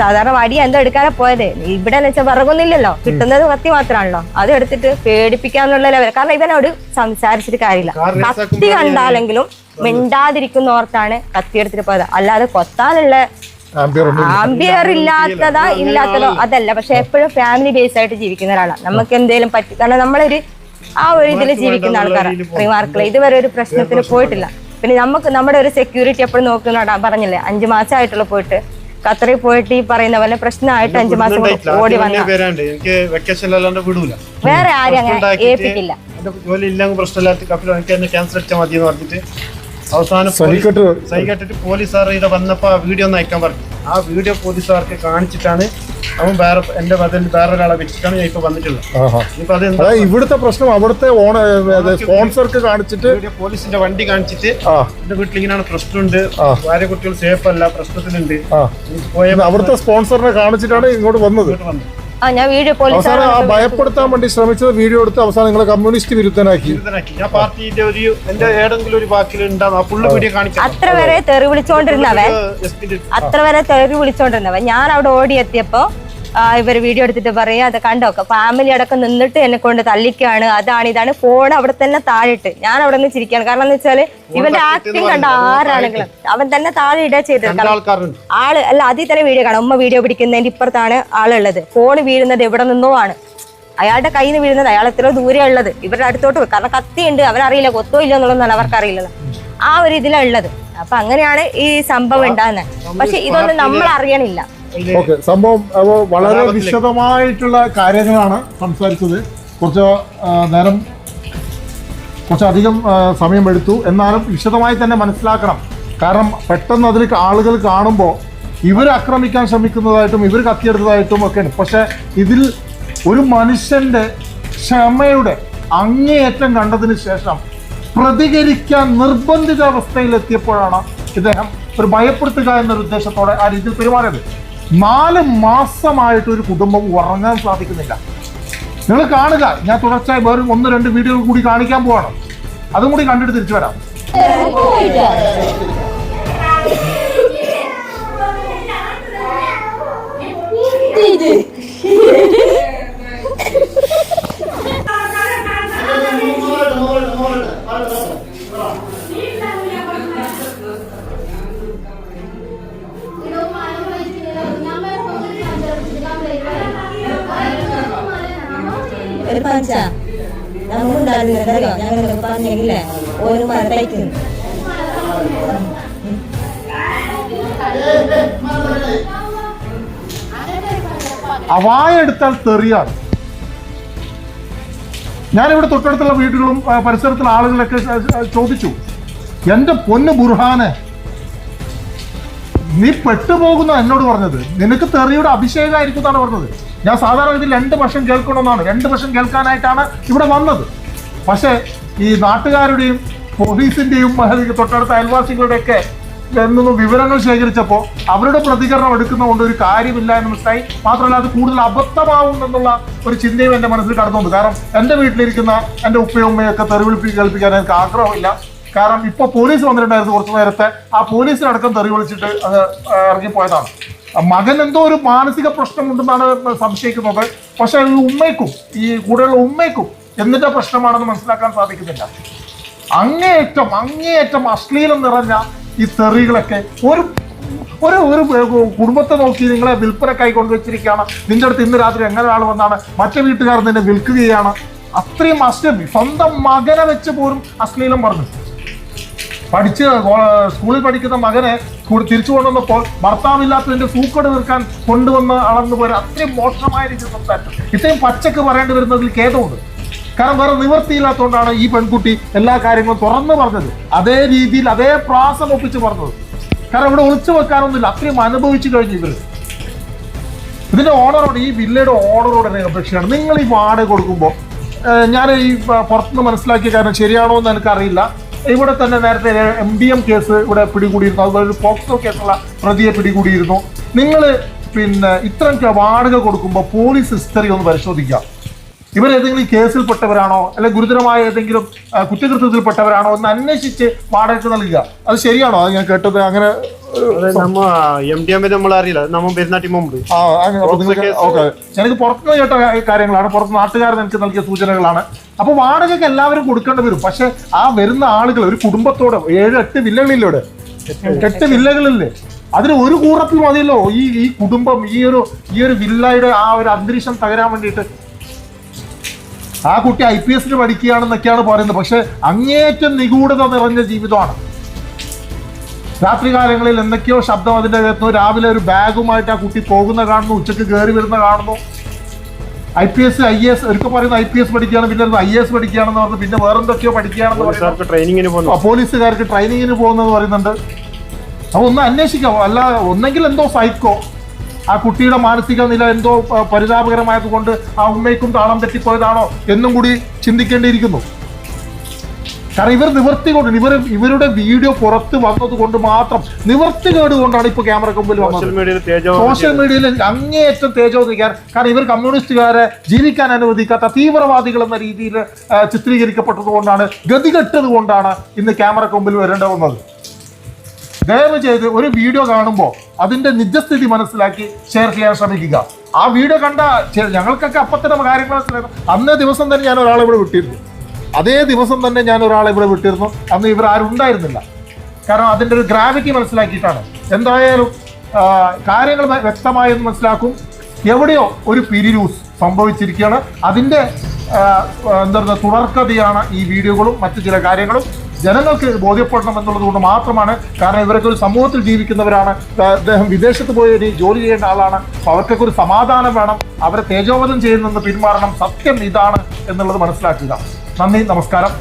സാധാരണ വടി എന്തോ എടുക്കാതെ പോയത്? ഇവിടെ എന്ന് വെച്ചാൽ വിറകൊന്നുമില്ലല്ലോ കിട്ടുന്നത് കത്തി മാത്രമാണല്ലോ. അത് എടുത്തിട്ട് പേടിപ്പിക്കാന്നുള്ള ലെവൽ കാരണം ഇവനോട് സംസാരിച്ചിട്ട് കാര്യമില്ല. കത്തി കണ്ടാലെങ്കിലും മിണ്ടാതിരിക്കുന്നോർത്താണ് കത്തി എടുത്തിട്ട് പോയത്. അല്ലാതെ കൊത്താനുള്ള ആംബിയർ ഇല്ലാത്തതാ ഇല്ലാത്തതോ അതല്ല. പക്ഷെ എപ്പോഴും ഫാമിലി ബേസ് ആയിട്ട് ജീവിക്കുന്ന ഒരാളാണ്. നമുക്ക് എന്തെങ്കിലും പറ്റി കാരണം നമ്മളൊരു ആ ഒരു ഇതിൽ ജീവിക്കുന്ന ആൾക്കാരാണ് റിമാർക്കിൽ ഇതുവരെ ഒരു പ്രശ്നത്തിന് പോയിട്ടില്ല. പിന്നെ നമുക്ക് നമ്മുടെ ഒരു സെക്യൂരിറ്റി എപ്പോഴും നോക്കുന്നോടാ പറഞ്ഞില്ലേ അഞ്ചു മാസമായിട്ടുള്ള പോയിട്ട്. ഖത്തറിൽ പോയിട്ട് ഈ പറയുന്ന പോലെ പ്രശ്നമായിട്ട് അഞ്ചു മാസം ഓടി വന്നു വേറെ ആരും അങ്ങനെ ഏൽപ്പിക്കില്ല. ജോലി ഇല്ലെങ്കിൽ പ്രശ്നമില്ലാത്ത കപ്പിൽ എനിക്ക് എന്നെ ക്യാൻസൽ അടിച്ചാൽ മതി എന്ന് പറഞ്ഞിട്ട് അവസാനം സഹിക്കട്ട് സൈ കേട്ടിട്ട് പോലീസുകാർ ഇവിടെ വന്നപ്പോൾ ആ വീഡിയോ ഒന്ന് അയക്കാൻ പറഞ്ഞു. ആ വീഡിയോ പോലീസുകാർക്ക് കാണിച്ചിട്ടാണ് അവൻ വേറെ എന്റെ ബദലിൽ വേറെ ഒരാളെ വെച്ചിട്ടാണ് ഞാൻ ഇപ്പൊ വന്നിട്ടുള്ളത്. ഇവിടുത്തെ പ്രശ്നം അവിടുത്തെ സ്പോൺസർക്ക് കാണിച്ചിട്ട് പോലീസിന്റെ വണ്ടി കാണിച്ചിട്ട് എന്റെ വീട്ടിൽ ഇങ്ങനെയാണ് പ്രശ്നമുണ്ട്. ഭാര്യ കുട്ടികൾ സേഫ് അല്ല പ്രശ്നത്തിലുണ്ട്. അവിടുത്തെ സ്പോൺസറിനെ കാണിച്ചിട്ടാണ് ഇങ്ങോട്ട് വന്നത്. ആ ഞാൻ വീഡിയോ അവസാനം ആ ഭയപ്പെടുത്താൻ വേണ്ടി ശ്രമിച്ചത് വീഡിയോ എടുത്ത് അവസാനം നിങ്ങളെ കമ്മ്യൂണിസ്റ്റ് വിരുദ്ധനാക്കി. ഞാൻ പാർട്ടിന്റെ ഒരു എന്റെ ഏതെങ്കിലും ഒരു വാക്കിൽ അത്ര വരെ തെറി വിളിച്ചോണ്ടിരുന്നവൻ. അത്ര വരെ തെറി വിളിച്ചോണ്ടിരുന്നവൻ. ഞാൻ അവിടെ ഓടിയെത്തിയപ്പോ ആ, ഇവർ വീഡിയോ എടുത്തിട്ട് പറയുക അത് കണ്ടോ? ഫാമിലി അടക്കം നിന്നിട്ട് എന്നെ കൊണ്ട് തല്ലിക്കാണ് അതാണ് ഇതാണ് ഫോൺ അവിടെ തന്നെ താഴെട്ട് ഞാൻ അവിടെ നിന്ന് ചിരിക്കാണ് കാരണം എന്ന് വെച്ചാൽ ഇവന്റെ ആക്ടിങ് കണ്ട ആരാണെങ്കിലും അവൻ തന്നെ താഴെ ഇടാ ചെയ്തിട്ടുണ്ട് ആൾ അല്ല അതിൽ തന്നെ വീഡിയോ കാണാം. ഉമ്മ വീഡിയോ പിടിക്കുന്നതിന്റെ ഇപ്പുറത്താണ് ആളുള്ളത്. ഫോൺ വീഴുന്നത് എവിടെ നിന്നോ ആണ്. അയാളുടെ കയ്യിൽ നിന്ന് വീഴുന്നത് അയാൾ എത്ര ദൂരെ ഉള്ളത്. ഇവരുടെ അടുത്തോട്ട് പോയി. കാരണം കത്തിയുണ്ട്. അവരറിയില്ല കൊത്തോ ഇല്ല എന്നുള്ളതാണ് അവർക്കറിയില്ലത് ആ ഒരു ഇതിലാണ് ഉള്ളത്. അപ്പൊ അങ്ങനെയാണ് ഈ സംഭവം ഉണ്ടാകുന്നത്. പക്ഷെ ഇതൊന്നും നമ്മൾ അറിയണില്ല. ഓക്കെ സംഭവം അപ്പോൾ വളരെ വിശദമായിട്ടുള്ള കാര്യങ്ങളാണ് സംസാരിച്ചത്. കുറച്ച് നേരം കുറച്ചധികം സമയം എടുത്തു എന്നാലും വിശദമായി തന്നെ മനസ്സിലാക്കണം. കാരണം പെട്ടെന്ന് അതിൽ ആളുകൾ കാണുമ്പോൾ ഇവർ ആക്രമിക്കാൻ ശ്രമിക്കുന്നതായിട്ടും ഇവർ കത്തിയെടുത്തതായിട്ടും ഒക്കെയാണ്. പക്ഷെ ഇതിൽ ഒരു മനുഷ്യന്റെ ക്ഷമയുടെ അങ്ങേയറ്റം കണ്ടതിന് ശേഷം പ്രതികരിക്കാൻ നിർബന്ധിത അവസ്ഥയിലെത്തിയപ്പോഴാണ് ഇദ്ദേഹം ഒരു ഭയപ്പെടുത്തുക എന്നൊരു ഉദ്ദേശത്തോടെ ആ രീതിയിൽ പെരുമാറിയത്. നാല് മാസമായിട്ട് ഒരു കുടുംബം ഉറങ്ങാൻ സാധിക്കുന്നില്ല. നിങ്ങൾ കാണുക. ഞാൻ തുടർച്ചയായി വേറെ ഒന്ന് രണ്ട് വീഡിയോ കൂടി കാണിക്കാൻ പോവാണ്. അതും കൂടി കണ്ടിട്ട് തിരിച്ചു വരാം. ഒരു പഞ്ച നമുക്കുണ്ടാകുന്നതറിയോ ഞങ്ങൾ പറഞ്ഞെങ്കിലേ ഒരു മരത്തയ്ക്കുന്നു അവായെടുത്താൽ തെറിയാണ്. ഞാനിവിടെ തൊട്ടടുത്തുള്ള വീടുകളും പരിസരത്തുള്ള ആളുകളൊക്കെ ചോദിച്ചു എന്റെ പൊന്ന് ബുർഹാനെ നീ പെട്ടുപോകുന്ന എന്നോട് പറഞ്ഞത്? നിനക്ക് തെറിയുടെ അഭിഷേകമായിരിക്കും എന്നാണ് പറഞ്ഞത്. ഞാൻ സാധാരണ ഇതിൽ രണ്ട് വർഷം കേൾക്കണമെന്നാണ്. രണ്ട് വർഷം കേൾക്കാനായിട്ടാണ് ഇവിടെ വന്നത്. പക്ഷേ ഈ നാട്ടുകാരുടെയും പോലീസിന്റെയും തൊട്ടടുത്ത അയൽവാസികളുടെയൊക്കെ എന്നൊന്നും വിവരങ്ങൾ ശേഖരിച്ചപ്പോൾ അവരുടെ പ്രതികരണം എടുക്കുന്നതുകൊണ്ട് ഒരു കാര്യമില്ല എന്ന് മനസ്സിലായി. മാത്രമല്ല അത് കൂടുതൽ അബദ്ധമാവും എന്നുള്ള ഒരു ചിന്തയും എന്റെ മനസ്സിൽ കടന്നുണ്ട് കാരണം എന്റെ വീട്ടിലിരിക്കുന്ന എന്റെ ഉപ്പയും ഉമ്മയൊക്കെ തെറിവിളിപ്പി കേൾപ്പിക്കാൻ എനിക്ക് ആഗ്രഹമില്ല. കാരണം ഇപ്പോൾ പോലീസ് വന്നിട്ടുണ്ടായിരുന്നു കുറച്ച് നേരത്തെ. ആ പോലീസിനടക്കം തെറി വിളിച്ചിട്ട് അത് ഇറങ്ങിപ്പോയതാണ്. മകൻ എന്തോ ഒരു മാനസിക പ്രശ്നം പ്രശ്നമുണ്ടെന്നാണ് സംശയിക്കുന്നത്. പക്ഷെ അത് ഉമ്മയ്ക്കും ഈ കൂടെയുള്ള ഉമ്മയ്ക്കും എന്തിന്റെ പ്രശ്നമാണെന്ന് മനസ്സിലാക്കാൻ സാധിക്കുന്നില്ല. അങ്ങേയറ്റം അങ്ങേയറ്റം അശ്ലീലം നിറഞ്ഞ ഈ തെറികളൊക്കെ ഒരു ഒരു ഒരു കുടുംബത്തെ നോക്കി നിങ്ങളെ വിൽപ്പനക്കായി കൊണ്ടുവച്ചിരിക്കുകയാണ് നിന്റെ അടുത്ത് ഇന്ന് രാത്രി എങ്ങനെ ആൾ വന്നാണ്? മറ്റു വീട്ടുകാർ നിന്നെ വിൽക്കുകയാണ്. അത്രയും അശ്ലീലം സ്വന്തം മകനെ വെച്ച് പോലും അശ്ലീലം പറഞ്ഞു പഠിച്ച് സ്കൂളിൽ പഠിക്കുന്ന മകനെ തിരിച്ചു കൊണ്ടുവന്നപ്പോൾ ഭർത്താവില്ലാത്തതിന്റെ സൂക്കട് തീർക്കാൻ കൊണ്ടുവന്ന് അളന്നു പോരാ. അത്രയും മോശമായ രീതിയിൽ സംസാരിച്ചു. ഇത്രയും പച്ചക്ക് പറയേണ്ടി വരുന്നതിൽ ഖേദമുണ്ട്. കാരണം വേറെ നിവൃത്തിയില്ലാത്തതുകൊണ്ടാണ് ഈ പെൺകുട്ടി എല്ലാ കാര്യങ്ങളും തുറന്നു പറഞ്ഞത്. അതേ രീതിയിൽ അതേ പ്രാസം ഒപ്പിച്ച് പറഞ്ഞത്. കാരണം ഇവിടെ ഒളിച്ചു വെക്കാനൊന്നുമില്ല. അത്രയും അനുഭവിച്ചു കഴിഞ്ഞു ഇവർ. ഇതിന്റെ ഓണറോട് ഈ വില്ലയുടെ ഓണറോട് എന്നെ അപേക്ഷയാണ് നിങ്ങൾ ഈ വാടക കൊടുക്കുമ്പോൾ ഞാൻ ഈ പുറത്തുനിന്ന് മനസ്സിലാക്കിയ കാര്യം ശരിയാണോ എന്ന് എനിക്കറിയില്ല. ഇവിടെ തന്നെ നേരത്തെ എം ഡി എം കേസ് ഇവിടെ പിടികൂടിയിരുന്നു. അതുപോലെ ഒരു പോക്സോ കേസുള്ള പ്രതിയെ പിടികൂടിയിരുന്നു. നിങ്ങൾ പിന്നെ ഇത്തരം വാടക കൊടുക്കുമ്പോൾ പോലീസ് ഹിസ്റ്ററി ഒന്ന് പരിശോധിക്കുക ഇവരേതെങ്കിലും കേസിൽ കേസിൽപ്പെട്ടവരാണോ അല്ലെ ഗുരുതരമായ ഏതെങ്കിലും കുറ്റകൃത്യത്തിൽ കുറ്റകൃത്യത്തിൽപ്പെട്ടവരാണോ എന്ന് അന്വേഷിച്ച് വാടക നൽകുക. അത് ശരിയാണോ? അത് ഞാൻ കേട്ടത് അങ്ങനെ എനിക്ക് പുറത്തുനിന്ന് കേട്ട കാര്യങ്ങളാണ്. പുറത്ത് നാട്ടുകാർ എനിക്ക് നൽകിയ സൂചനകളാണ്. അപ്പൊ വാടകയ്ക്ക് എല്ലാവരും കൊടുക്കേണ്ടി വരും. പക്ഷെ ആ വരുന്ന ആളുകൾ ഒരു കുടുംബത്തോടെ ഏഴ് എട്ട് വില്ലകളില്ലോടെ? എട്ട് വില്ലകളില്ലേ? അതിന് ഒരു കൂറത്തിൽ മതിയല്ലോ. ഈ ഈ കുടുംബം ഈ ഒരു ഈ ഒരു വില്ലയുടെ ആ ഒരു അന്തരീക്ഷം തകരാൻ വേണ്ടിയിട്ട് ആ കുട്ടി ഐ പി എസിന് പഠിക്കുകയാണെന്നൊക്കെയാണ് പറയുന്നത്. പക്ഷെ അങ്ങേറ്റം നിഗൂഢത നിറഞ്ഞ ജീവിതമാണ്. രാത്രി കാലങ്ങളിൽ എന്തൊക്കെയോ ശബ്ദം അതിന്റെ അകത്തുനിന്ന് രാവിലെ ഒരു ബാഗുമായിട്ട് ആ കുട്ടി പോകുന്ന കാണുന്നു ഉച്ചയ്ക്ക് കയറി വരുന്ന കാണുന്നു. I P S I S ഒരുക്കെ പറയുന്നത് ഐ പി എസ് പഠിക്കുകയാണ് പിന്നെ ഐ എസ് പഠിക്കുകയാണെന്ന് പറഞ്ഞു പിന്നെ വേറെന്തൊക്കെയോ പഠിക്കുകയാണെന്ന് ട്രെയിനിങ്ങിന് പോകുന്നു. പോലീസുകാർക്ക് ട്രെയിനിങ്ങിന് പോകുന്നത് പറയുന്നുണ്ട്. അപ്പൊ ഒന്ന് അന്വേഷിക്കാം. അല്ല ഒന്നെങ്കിൽ എന്തോ സൈക്കോ ആ കുട്ടിയുടെ മാനസിക നില എന്തോ പരിതാപകരമായതുകൊണ്ട് പരിതാപകരമായത് കൊണ്ട് ആ ഉമ്മയ്ക്കും താളം തെറ്റിപ്പോയതാണോ എന്നും കൂടി ചിന്തിക്കേണ്ടിയിരിക്കുന്നു. കാരണം ഇവർ നിവർത്തി കൊണ്ട് ഇവർ ഇവരുടെ വീഡിയോ പുറത്ത് വന്നത് കൊണ്ട് മാത്രം നിവർത്തി കേട് കൊണ്ടാണ് ഇപ്പൊ ക്യാമറക്ക് മുമ്പിൽ വന്നത്. സോഷ്യൽ മീഡിയയിൽ അങ്ങേയറ്റം തേജോദിക്കാൻ കാരണം ഇവർ കമ്മ്യൂണിസ്റ്റുകാരെ ജീവിക്കാൻ അനുവദിക്കാത്ത തീവ്രവാദികൾ എന്ന രീതിയിൽ ചിത്രീകരിക്കപ്പെട്ടത് കൊണ്ടാണ് ഗതികെട്ടത് കൊണ്ടാണ് ഇന്ന് ക്യാമറക്ക് മുമ്പിൽ വരേണ്ടി വന്നത്. ദയവ് ചെയ്ത് ഒരു വീഡിയോ കാണുമ്പോൾ അതിന്റെ നിജസ്ഥിതി മനസ്സിലാക്കി ഷെയർ ചെയ്യാൻ ശ്രമിക്കുക. ആ വീഡിയോ കണ്ട ഞങ്ങൾക്കൊക്കെ അപ്പത്തന്നെ കാര്യങ്ങൾ അന്നേ ദിവസം തന്നെ ഞാൻ ഒരാളെ ഇവിടെ വിട്ടിരുന്നു. അതേ ദിവസം തന്നെ ഞാൻ ഒരാളെ ഇവിടെ വിട്ടിരുന്നു. അന്ന് ഇവർ ആരും ഉണ്ടായിരുന്നില്ല. കാരണം അതിന്റെ ഒരു ഗ്രാവിറ്റി മനസ്സിലാക്കിയിട്ടാണ്. എന്തായാലും കാര്യങ്ങൾ വ്യക്തമായെന്ന് വ്യക്തമായി മനസ്സിലാക്കും. എവിടെയോ ഒരു പിരിരൂസ്. സംഭവിച്ചിരിക്കുകയാണ്. അതിന്റെ എന്താ തുടർക്കഥയാണ് ഈ വീഡിയോകളും മറ്റു ചില കാര്യങ്ങളും. ജനങ്ങൾക്ക് ബോധ്യപ്പെടണം എന്നുള്ളത് കൊണ്ട് മാത്രമാണ്. കാരണം ഇവരൊക്കെ ഒരു സമൂഹത്തിൽ ജീവിക്കുന്നവരാണ്. അദ്ദേഹം വിദേശത്ത് പോയി ഒരു ജോലി ചെയ്യേണ്ട ആളാണ്. അപ്പോൾ അവർക്കൊക്കെ ഒരു സമാധാനം വേണം. അവരെ തേജോവധം ചെയ്യുന്നെന്ന് പിന്മാറണം. സത്യം ഇതാണ് എന്നുള്ളത് മനസ്സിലാക്കുക. നന്ദി നമസ്കാരം.